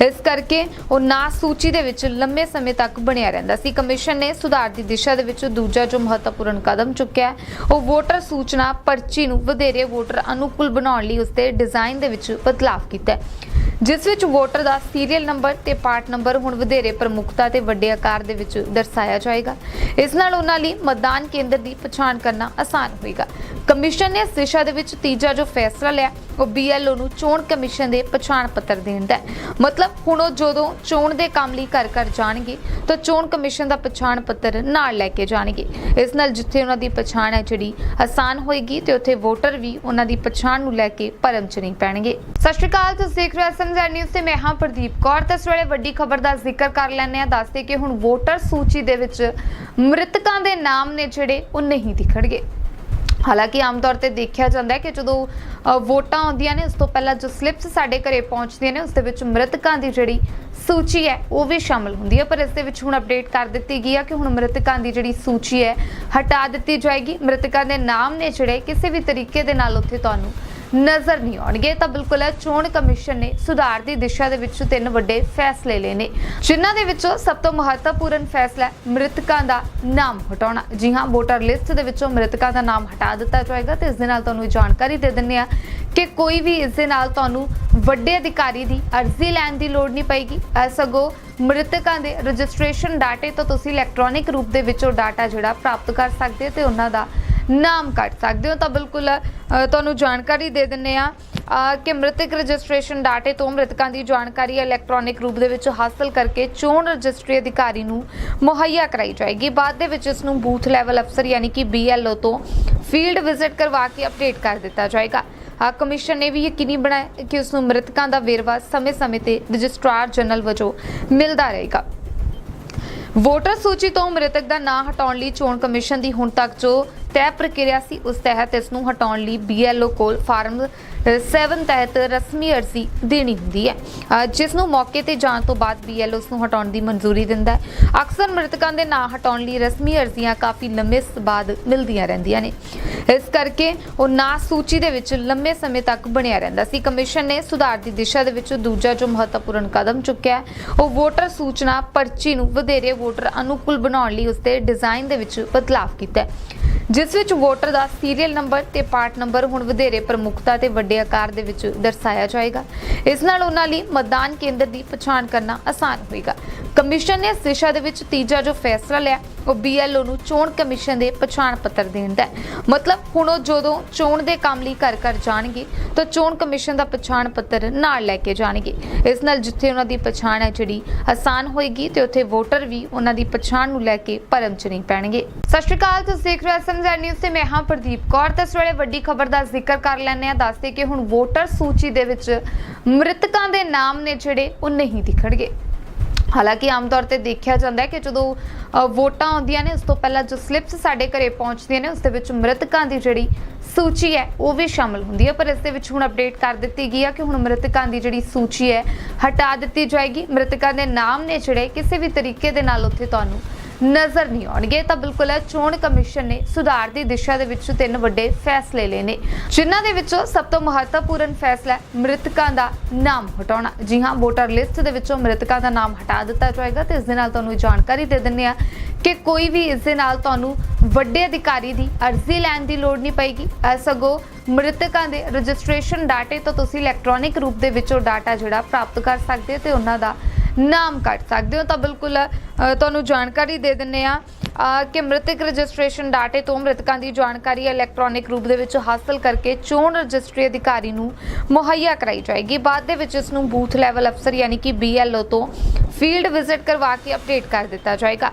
ਇਸ ਕਰਕੇ ਉਹ ਨਾਂ ਸੂਚੀ ਦੇ ਵਿੱਚ ਲੰਮੇ ਸਮੇਂ ਤੱਕ ਬਣਿਆ ਰਹਿੰਦਾ ਸੀ। ਕਮਿਸ਼ਨ ਨੇ ਸੁਧਾਰ ਦੀ ਦਿਸ਼ਾ ਦੇ ਵਿੱਚ ਦੂਜਾ ਜੋ ਮਹੱਤਵਪੂਰਨ ਕਦਮ ਚੁੱਕਿਆ ਉਹ ਵੋਟਰ ਸੂਚਨਾ ਪਰਚੀ ਨੂੰ ਵਧੇਰੇ ਵੋਟਰ ਅਨੁਕੂਲ ਬਣਾਉਣ ਲਈ ਉਸ ਦੇ ਡਿਜ਼ਾਈਨ ਦੇ ਵਿੱਚ ਬਦਲਾਅ ਕੀਤਾ ਹੈ। ਜਿਸ ਵਿੱਚ ਵੋਟਰ ਦਾ ਸੀਰੀਅਲ ਨੰਬਰ ਤੇ ਪਾਰਟ ਨੰਬਰ ਹੁਣ ਵਧੇਰੇ ਪ੍ਰਮੁੱਖਤਾ ਤੇ ਵੱਡੇ ਆਕਾਰ ਦੇ ਵਿੱਚ ਦਰਸਾਇਆ ਜਾਏਗਾ। ਇਸ ਨਾਲ ਉਹਨਾਂ ਲਈ ਮਤਦਾਨ ਕੇਂਦਰ ਦੀ ਪਛਾਣ ਕਰਨਾ ਆਸਾਨ ਹੋਏਗਾ। ਕਮਿਸ਼ਨ ਨੇ ਇਸ ਦਿਸ਼ਾ ਦੇ ਵਿੱਚ ਤੀਜਾ ਜੋ ਫੈਸਲਾ ਲਿਆ, ਉਹ BLO ਨੂੰ ਚੋਣ ਕਮਿਸ਼ਨ ਦੇ ਪਛਾਣ ਪੱਤਰ ਦੇਣ ਹੈ। ਮਤਲਬ ਹੁਣ ਉਹ ਜਦੋਂ ਚੋਣ ਦੇ ਕੰਮ ਲਈ ਘਰ ਘਰ ਜਾਣਗੇ, ਤਾਂ ਚੋਣ ਕਮਿਸ਼ਨ ਦਾ ਪਛਾਣ ਪੱਤਰ ਨਾਲ ਲੈ ਕੇ ਜਾਣਗੇ। ਇਸ ਨਾਲ ਜਿੱਥੇ ਉਹਨਾਂ ਦੀ ਪਛਾਣ ਹੈ ਜਿਹੜੀ ਆਸਾਨ ਹੋਏਗੀ, ਤੇ ਉੱਥੇ ਵੋਟਰ ਵੀ ਉਹਨਾਂ ਦੀ ਪਛਾਣ ਨੂੰ ਲੈ ਕੇ ਭਰਮ ਚ ਨਹੀਂ ਪੈਣਗੇ। ਸਤਿ ਸ਼੍ਰੀ ਅਕਾਲ, ਤੁਸੀਂ ਦੇਖ ਰਹੇ ਹੋ ਐਸਐਮਜ਼ੈਡ ਨਿਊਜ਼ ਤੇ ਮੈਂ ਹਾਂ ਪ੍ਰਦੀਪ ਕੌਰ। ਤੇ ਇਸ ਵੇਲੇ ਵੱਡੀ ਖਬਰ ਦਾ ਜ਼ਿਕਰ ਕਰ ਲੈਂਦੇ ਆ ਦੱਸਦੇ ਕਿ ਹੁਣ ਵੋਟਰ ਸੂਚੀ ਦੇ ਵਿੱਚ ਮ੍ਰਿਤਕਾਂ ਦੇ ਨਾਮ ਨੇ ਜਿਹੜੇ, ਉਹ ਨਹੀਂ ਦਿਖਣਗੇ। ਹਾਲਾਂਕਿ ਆਮ ਤੌਰ ਤੇ ਦੇਖਿਆ ਜਾਂਦਾ ਹੈ ਕਿ ਜਦੋਂ ਵੋਟਾਂ ਆਉਂਦੀਆਂ ਨੇ, ਉਸ ਤੋਂ ਪਹਿਲਾਂ ਜੋ ਸਲਿੱਪਸ ਸਾਡੇ ਘਰੇ ਪਹੁੰਚਦੀਆਂ ਨੇ, ਉਸ ਦੇ ਵਿੱਚ ਮ੍ਰਿਤਕਾਂ ਦੀ ਜਿਹੜੀ ਸੂਚੀ ਹੈ, ਉਹ ਵੀ ਸ਼ਾਮਲ ਹੁੰਦੀ ਹੈ। ਪਰ ਇਸ ਦੇ ਵਿੱਚ ਹੁਣ ਅਪਡੇਟ ਕਰ ਦਿੱਤੀ ਗਈ ਹੈ ਕਿ ਹੁਣ ਮ੍ਰਿਤਕਾਂ ਦੀ ਜਿਹੜੀ ਸੂਚੀ ਹੈ, ਹਟਾ ਦਿੱਤੀ ਜਾਏਗੀ। ਮ੍ਰਿਤਕਾਂ ਦੇ ਨਾਮ ਨੇ ਜਿਹੜੇ, ਕਿਸੇ ਵੀ ਤਰੀਕੇ ਦੇ ਨਾਲ ਉੱਥੇ ਤੁਹਾਨੂੰ ਨਜ਼ਰ ਨਹੀਂ ਆਉਣਗੇ। ਤਾਂ ਬਿਲਕੁਲ ਚੋਣ ਕਮਿਸ਼ਨ ਨੇ ਸੁਧਾਰ ਦੀ ਦਿਸ਼ਾ ਦੇ ਵਿੱਚ ਤਿੰਨ ਵੱਡੇ ਫੈਸਲੇ ਲਏ ਨੇ, ਜਿਨ੍ਹਾਂ ਦੇ ਵਿੱਚੋਂ ਸਭ ਤੋਂ ਮਹੱਤਵਪੂਰਨ ਫੈਸਲਾ ਮ੍ਰਿਤਕਾਂ ਦਾ ਨਾਮ ਹਟਾਉਣਾ। ਜੀ ਹਾਂ, ਵੋਟਰ ਲਿਸਟ ਦੇ ਵਿੱਚੋਂ ਮ੍ਰਿਤਕਾਂ ਦਾ ਨਾਮ ਹਟਾ ਦਿੱਤਾ ਜਾਏਗਾ ਤੇ ਇਸ ਦੇ ਨਾਲ ਤੁਹਾਨੂੰ ਇਹ ਜਾਣਕਾਰੀ ਦੇ ਦਿੰਦੇ ਆ ਕਿ ਕੋਈ ਵੀ ਇਸ ਦੇ ਨਾਲ ਤੁਹਾਨੂੰ ਵੱਡੇ ਅਧਿਕਾਰੀ ਦੀ ਅਰਜ਼ੀ ਲੈਣ ਦੀ ਲੋੜ ਨਹੀਂ ਪਏਗੀ। ਇਹ ਸਗੋਂ ਮ੍ਰਿਤਕਾਂ ਦੇ ਰਜਿਸਟ੍ਰੇਸ਼ਨ ਡਾਟੇ ਤੋਂ ਤੁਸੀਂ ਇਲੈਕਟ੍ਰੋਨਿਕ ਰੂਪ ਦੇ ਵਿੱਚ ਉਹ ਡਾਟਾ ਜਿਹੜਾ ਪ੍ਰਾਪਤ ਕਰ ਸਕਦੇ ਹੋ ਤੇ ਉਹਨਾਂ ਦਾ ਨਾਮ ਕੱਢ ਸਕਦੇ ਹੋ, ਤਾਂ ਬਿਲਕੁਲ ਤੁਹਾਨੂੰ ਜਾਣਕਾਰੀ ਦੇ ਦਿੰਨੇ ਆ ਕਿ ਮ੍ਰਿਤਕ ਰਜਿਸਟ੍ਰੇਸ਼ਨ ਡਾਟੇ ਤੋਂ ਮ੍ਰਿਤਕਾਂ ਦੀ ਜਾਣਕਾਰੀ ਇਲੈਕਟ੍ਰੋਨਿਕ ਰੂਪ ਦੇ ਵਿੱਚ ਹਾਸਲ ਕਰਕੇ ਚੋਣ ਰਜਿਸਟਰੀ ਅਧਿਕਾਰੀ ਨੂੰ ਮੁਹੱਈਆ ਕਰਾਈ ਜਾਏਗੀ। ਬਾਅਦ ਦੇ ਵਿੱਚ ਇਸ ਨੂੰ ਬੂਥ ਲੈਵਲ ਅਫਸਰ ਯਾਨੀ ਕਿ BLO ਤੋਂ ਫੀਲਡ ਵਿਜ਼ਿਟ ਕਰਵਾ ਕੇ ਅਪਡੇਟ ਕਰ ਦਿੱਤਾ ਜਾਏਗਾ। ਕਮਿਸ਼ਨ ਨੇ ਵੀ ਯਕੀਨੀ ਬਣਾਇਆ ਕਿ ਉਸ ਨੂੰ ਮ੍ਰਿਤਕਾਂ ਦਾ ਵੇਰਵਾ ਸਮੇਂ-ਸਮੇਂ ਤੇ ਰਜਿਸਟਰਾਰ ਜਨਰਲ ਵਜੋਂ ਮਿਲਦਾ ਰਹੇਗਾ। ਵੋਟਰ ਸੂਚੀ ਤੋਂ ਮ੍ਰਿਤਕ ਦਾ ਨਾਂ ਹਟਾਉਣ ਲਈ ਚੋਣ ਕਮਿਸ਼ਨ ਦੀ ਹੁਣ ਤੱਕ ਜੋ ਤੈਅ ਪ੍ਰਕਿਰਿਆ ਸੀ ਉਸ ਤਹਿਤ ਇਸ ਨੂੰ ਹਟਾਉਣ ਲਈ BLO ਕੋਲ ਫਾਰਮ 7 ਤਹਿਤ ਰਸਮੀ ਅਰਜ਼ੀ ਦੇਣੀ ਹੁੰਦੀ ਹੈ। ਅ, ਜਿਸ ਨੂੰ ਮੌਕੇ ਤੇ ਜਾਣ ਤੋਂ ਬਾਅਦ BLO ਉਸ ਨੂੰ ਹਟਾਉਣ ਦੀ ਮਨਜ਼ੂਰੀ ਦਿੰਦਾ ਹੈ। ਅਕਸਰ ਮ੍ਰਿਤਕਾਂ ਦੇ ਨਾਂ ਹਟਾਉਣ ਲਈ ਰਸਮੀ ਅਰਜ਼ੀਆਂ ਕਾਫੀ ਲੰਮੇ ਬਾਅਦ ਮਿਲਦੀਆਂ ਰਹਿੰਦੀਆਂ ਨੇ। ਇਸ ਕਰਕੇ ਉਹ ਨਾਂ ਸੂਚੀ ਦੇ ਵਿੱਚ ਲੰਮੇ ਸਮੇਂ ਤੱਕ ਬਣਿਆ ਰਹਿੰਦਾ ਸੀ। ਕਮਿਸ਼ਨ ਨੇ ਸੁਧਾਰ ਦੀ ਦਿਸ਼ਾ ਦੇ ਵਿੱਚ ਦੂਜਾ ਜੋ ਮਹੱਤਵਪੂਰਨ ਕਦਮ ਚੁੱਕਿਆ ਉਹ ਵੋਟਰ ਸੂਚਨਾ ਪਰਚੀ ਨੂੰ ਵਧੇਰੇ ਵੋਟਰ ਅਨੁਕੂਲ ਬਣਾਉਣ ਲਈ ਉਸ ਦੇ ਡਿਜ਼ਾਈਨ ਦੇ ਵਿੱਚ ਬਦਲਾਅ ਕੀਤਾ ਹੈ। ਜਿਸ ਵਿੱਚ ਵੋਟਰ ਦਾ ਸੀਰੀਅਲ ਨੰਬਰ ਤੇ ਪਾਰਟ ਨੰਬਰ ਹੁਣ ਵਧੇਰੇ ਪ੍ਰਮੁੱਖਤਾ ਤੇ ਵੱਡੇ ਆਕਾਰ ਦੇ ਵਿੱਚ ਦਰਸਾਇਆ ਜਾਏਗਾ। ਇਸ ਨਾਲ ਉਹਨਾਂ ਲਈ ਮਤਦਾਨ ਕੇਂਦਰ ਦੀ ਪਛਾਣ ਕਰਨਾ ਆਸਾਨ ਹੋਏਗਾ। ਕਮਿਸ਼ਨ ਨੇ ਇਸ ਦਿਸ਼ਾ ਦੇ ਵਿੱਚ ਤੀਜਾ ਜੋ ਫੈਸਲਾ ਲਿਆ ਉਹ BLO ਨੂੰ ਚੋਣ ਕਮਿਸ਼ਨ ਦੇ ਪਛਾਣ ਪੱਤਰ ਦੇਣ ਹੈ। ਮਤਲਬ ਹੁਣ ਉਹ ਜਦੋਂ ਚੋਣ ਦੇ ਕੰਮ ਲਈ ਘਰ ਘਰ ਜਾਣਗੇ, ਤਾਂ ਚੋਣ ਕਮਿਸ਼ਨ ਦਾ ਪਛਾਣ ਪੱਤਰ ਨਾਲ ਲੈ ਕੇ ਜਾਣਗੇ। ਇਸ ਨਾਲ ਜਿੱਥੇ ਉਹਨਾਂ ਦੀ ਪਛਾਣ ਹੈ ਜਿਹੜੀ ਆਸਾਨ ਹੋਏਗੀ, ਤੇ ਉੱਥੇ ਵੋਟਰ ਵੀ ਉਹਨਾਂ ਦੀ ਪਛਾਣ ਨੂੰ ਲੈ ਕੇ ਭਰਮ ਚ ਨਹੀਂ ਪੈਣਗੇ। ਸਤਿ ਸ਼੍ਰੀ ਅਕਾਲ, ਤੁਸੀਂ ਦੇਖ ਰਹੇ ਹੋ ਐਸਐਮਜ਼ੈਡ ਨਿਊਜ਼ ਤੇ ਮੈਂ ਹਾਂ ਪ੍ਰਦੀਪ ਕੌਰ। ਤੇ ਇਸ ਵੇਲੇ ਵੱਡੀ ਖਬਰ ਦਾ ਜ਼ਿਕਰ ਕਰ ਲੈਂਦੇ ਆ ਦੱਸਦੇ ਕਿ ਹੁਣ ਵੋਟਰ ਸੂਚੀ ਦੇ ਵਿੱਚ ਮ੍ਰਿਤਕਾਂ ਦੇ ਨਾਮ ਨੇ ਜਿਹੜੇ, ਉਹ ਨਹੀਂ ਦਿਖਣਗੇ। ਹਾਲਾਂਕਿ ਆਮ ਤੌਰ ਤੇ ਦੇਖਿਆ ਜਾਂਦਾ ਹੈ ਕਿ ਜਦੋਂ ਵੋਟਾਂ ਆਉਂਦੀਆਂ ਨੇ, ਉਸ ਤੋਂ ਪਹਿਲਾਂ ਜੋ ਸਲਿੱਪਸ ਸਾਡੇ ਘਰੇ ਪਹੁੰਚਦੀਆਂ ਨੇ, ਉਸ ਦੇ ਵਿੱਚ ਮ੍ਰਿਤਕਾਂ ਦੀ ਜਿਹੜੀ ਸੂਚੀ ਹੈ, ਉਹ ਵੀ ਸ਼ਾਮਲ ਹੁੰਦੀ ਹੈ। ਪਰ ਇਸ ਦੇ ਵਿੱਚ ਹੁਣ ਅਪਡੇਟ ਕਰ ਦਿੱਤੀ ਗਈ ਹੈ ਕਿ ਹੁਣ ਮ੍ਰਿਤਕਾਂ ਦੀ ਜਿਹੜੀ ਸੂਚੀ ਹੈ, ਹਟਾ ਦਿੱਤੀ ਜਾਏਗੀ। ਮ੍ਰਿਤਕਾਂ ਦੇ ਨਾਮ ਨੇ ਜਿਹੜੇ, ਕਿਸੇ ਵੀ ਤਰੀਕੇ ਦੇ ਨਾਲ ਉੱਥੇ ਤੁਹਾਨੂੰ ਨਜ਼ਰ ਨਹੀਂ ਆਉਣਗੇ। ਤਾਂ ਬਿਲਕੁਲ ਚੋਣ ਕਮਿਸ਼ਨ ਨੇ ਸੁਧਾਰ ਦੀ ਦਿਸ਼ਾ ਦੇ ਵਿੱਚ ਤਿੰਨ ਵੱਡੇ ਫੈਸਲੇ ਲਏ ਨੇ, ਜਿਨ੍ਹਾਂ ਦੇ ਵਿੱਚੋਂ ਸਭ ਤੋਂ ਮਹੱਤਵਪੂਰਨ ਫੈਸਲਾ ਮ੍ਰਿਤਕਾਂ ਦਾ ਨਾਮ ਹਟਾਉਣਾ। ਜੀ ਹਾਂ, ਵੋਟਰ ਲਿਸਟ ਦੇ ਵਿੱਚੋਂ ਮ੍ਰਿਤਕਾਂ ਦਾ ਨਾਮ ਹਟਾ ਦਿੱਤਾ ਜਾਏਗਾ ਤੇ ਇਸ ਦੇ ਨਾਲ ਤੁਹਾਨੂੰ ਜਾਣਕਾਰੀ ਦੇ ਦਿੰਦੇ ਆ ਕਿ ਕੋਈ ਵੀ ਇਸ ਦੇ ਨਾਲ ਤੁਹਾਨੂੰ ਵੱਡੇ ਅਧਿਕਾਰੀ ਦੀ ਅਰਜ਼ੀ ਲੈਣ ਦੀ ਲੋੜ ਨਹੀਂ ਪਏਗੀ। ਇਹ ਸਗੋਂ ਮ੍ਰਿਤਕਾਂ ਦੇ ਰਜਿਸਟ੍ਰੇਸ਼ਨ ਡਾਟੇ ਤੋਂ ਤੁਸੀਂ ਇਲੈਕਟ੍ਰੋਨਿਕ ਰੂਪ ਦੇ ਵਿੱਚ ਉਹ ਡਾਟਾ ਜਿਹੜਾ ਪ੍ਰਾਪਤ ਕਰ ਸਕਦੇ ਹੋ ਤੇ ਉਹਨਾਂ ਦਾ ਨਾਮ ਕੱਢ ਸਕਦੇ ਹੋ ਤਾਂ ਬਿਲਕੁਲ ਤੁਹਾਨੂੰ ਜਾਣਕਾਰੀ ਦੇ ਦਿੰਨੇ ਆ ਕਿ ਮ੍ਰਿਤਕ ਰਜਿਸਟ੍ਰੇਸ਼ਨ ਡਾਟੇ ਤੋਂ ਮ੍ਰਿਤਕਾਂ ਦੀ ਜਾਣਕਾਰੀ ਇਲੈਕਟ੍ਰੋਨਿਕ ਰੂਪ ਦੇ ਵਿੱਚ ਹਾਸਲ ਕਰਕੇ ਚੋਣ ਰਜਿਸਟਰੀ ਅਧਿਕਾਰੀ ਨੂੰ ਮੁਹੱਈਆ ਕਰਾਈ ਜਾਏਗੀ। ਬਾਅਦ ਦੇ ਵਿੱਚ ਇਸ ਨੂੰ ਬੂਥ ਲੈਵਲ ਅਫਸਰ ਯਾਨੀ ਕਿ BLO ਤੋਂ ਫੀਲਡ ਵਿਜ਼ਿਟ ਕਰਵਾ ਕੇ ਅਪਡੇਟ ਕਰ ਦਿੱਤਾ ਜਾਏਗਾ।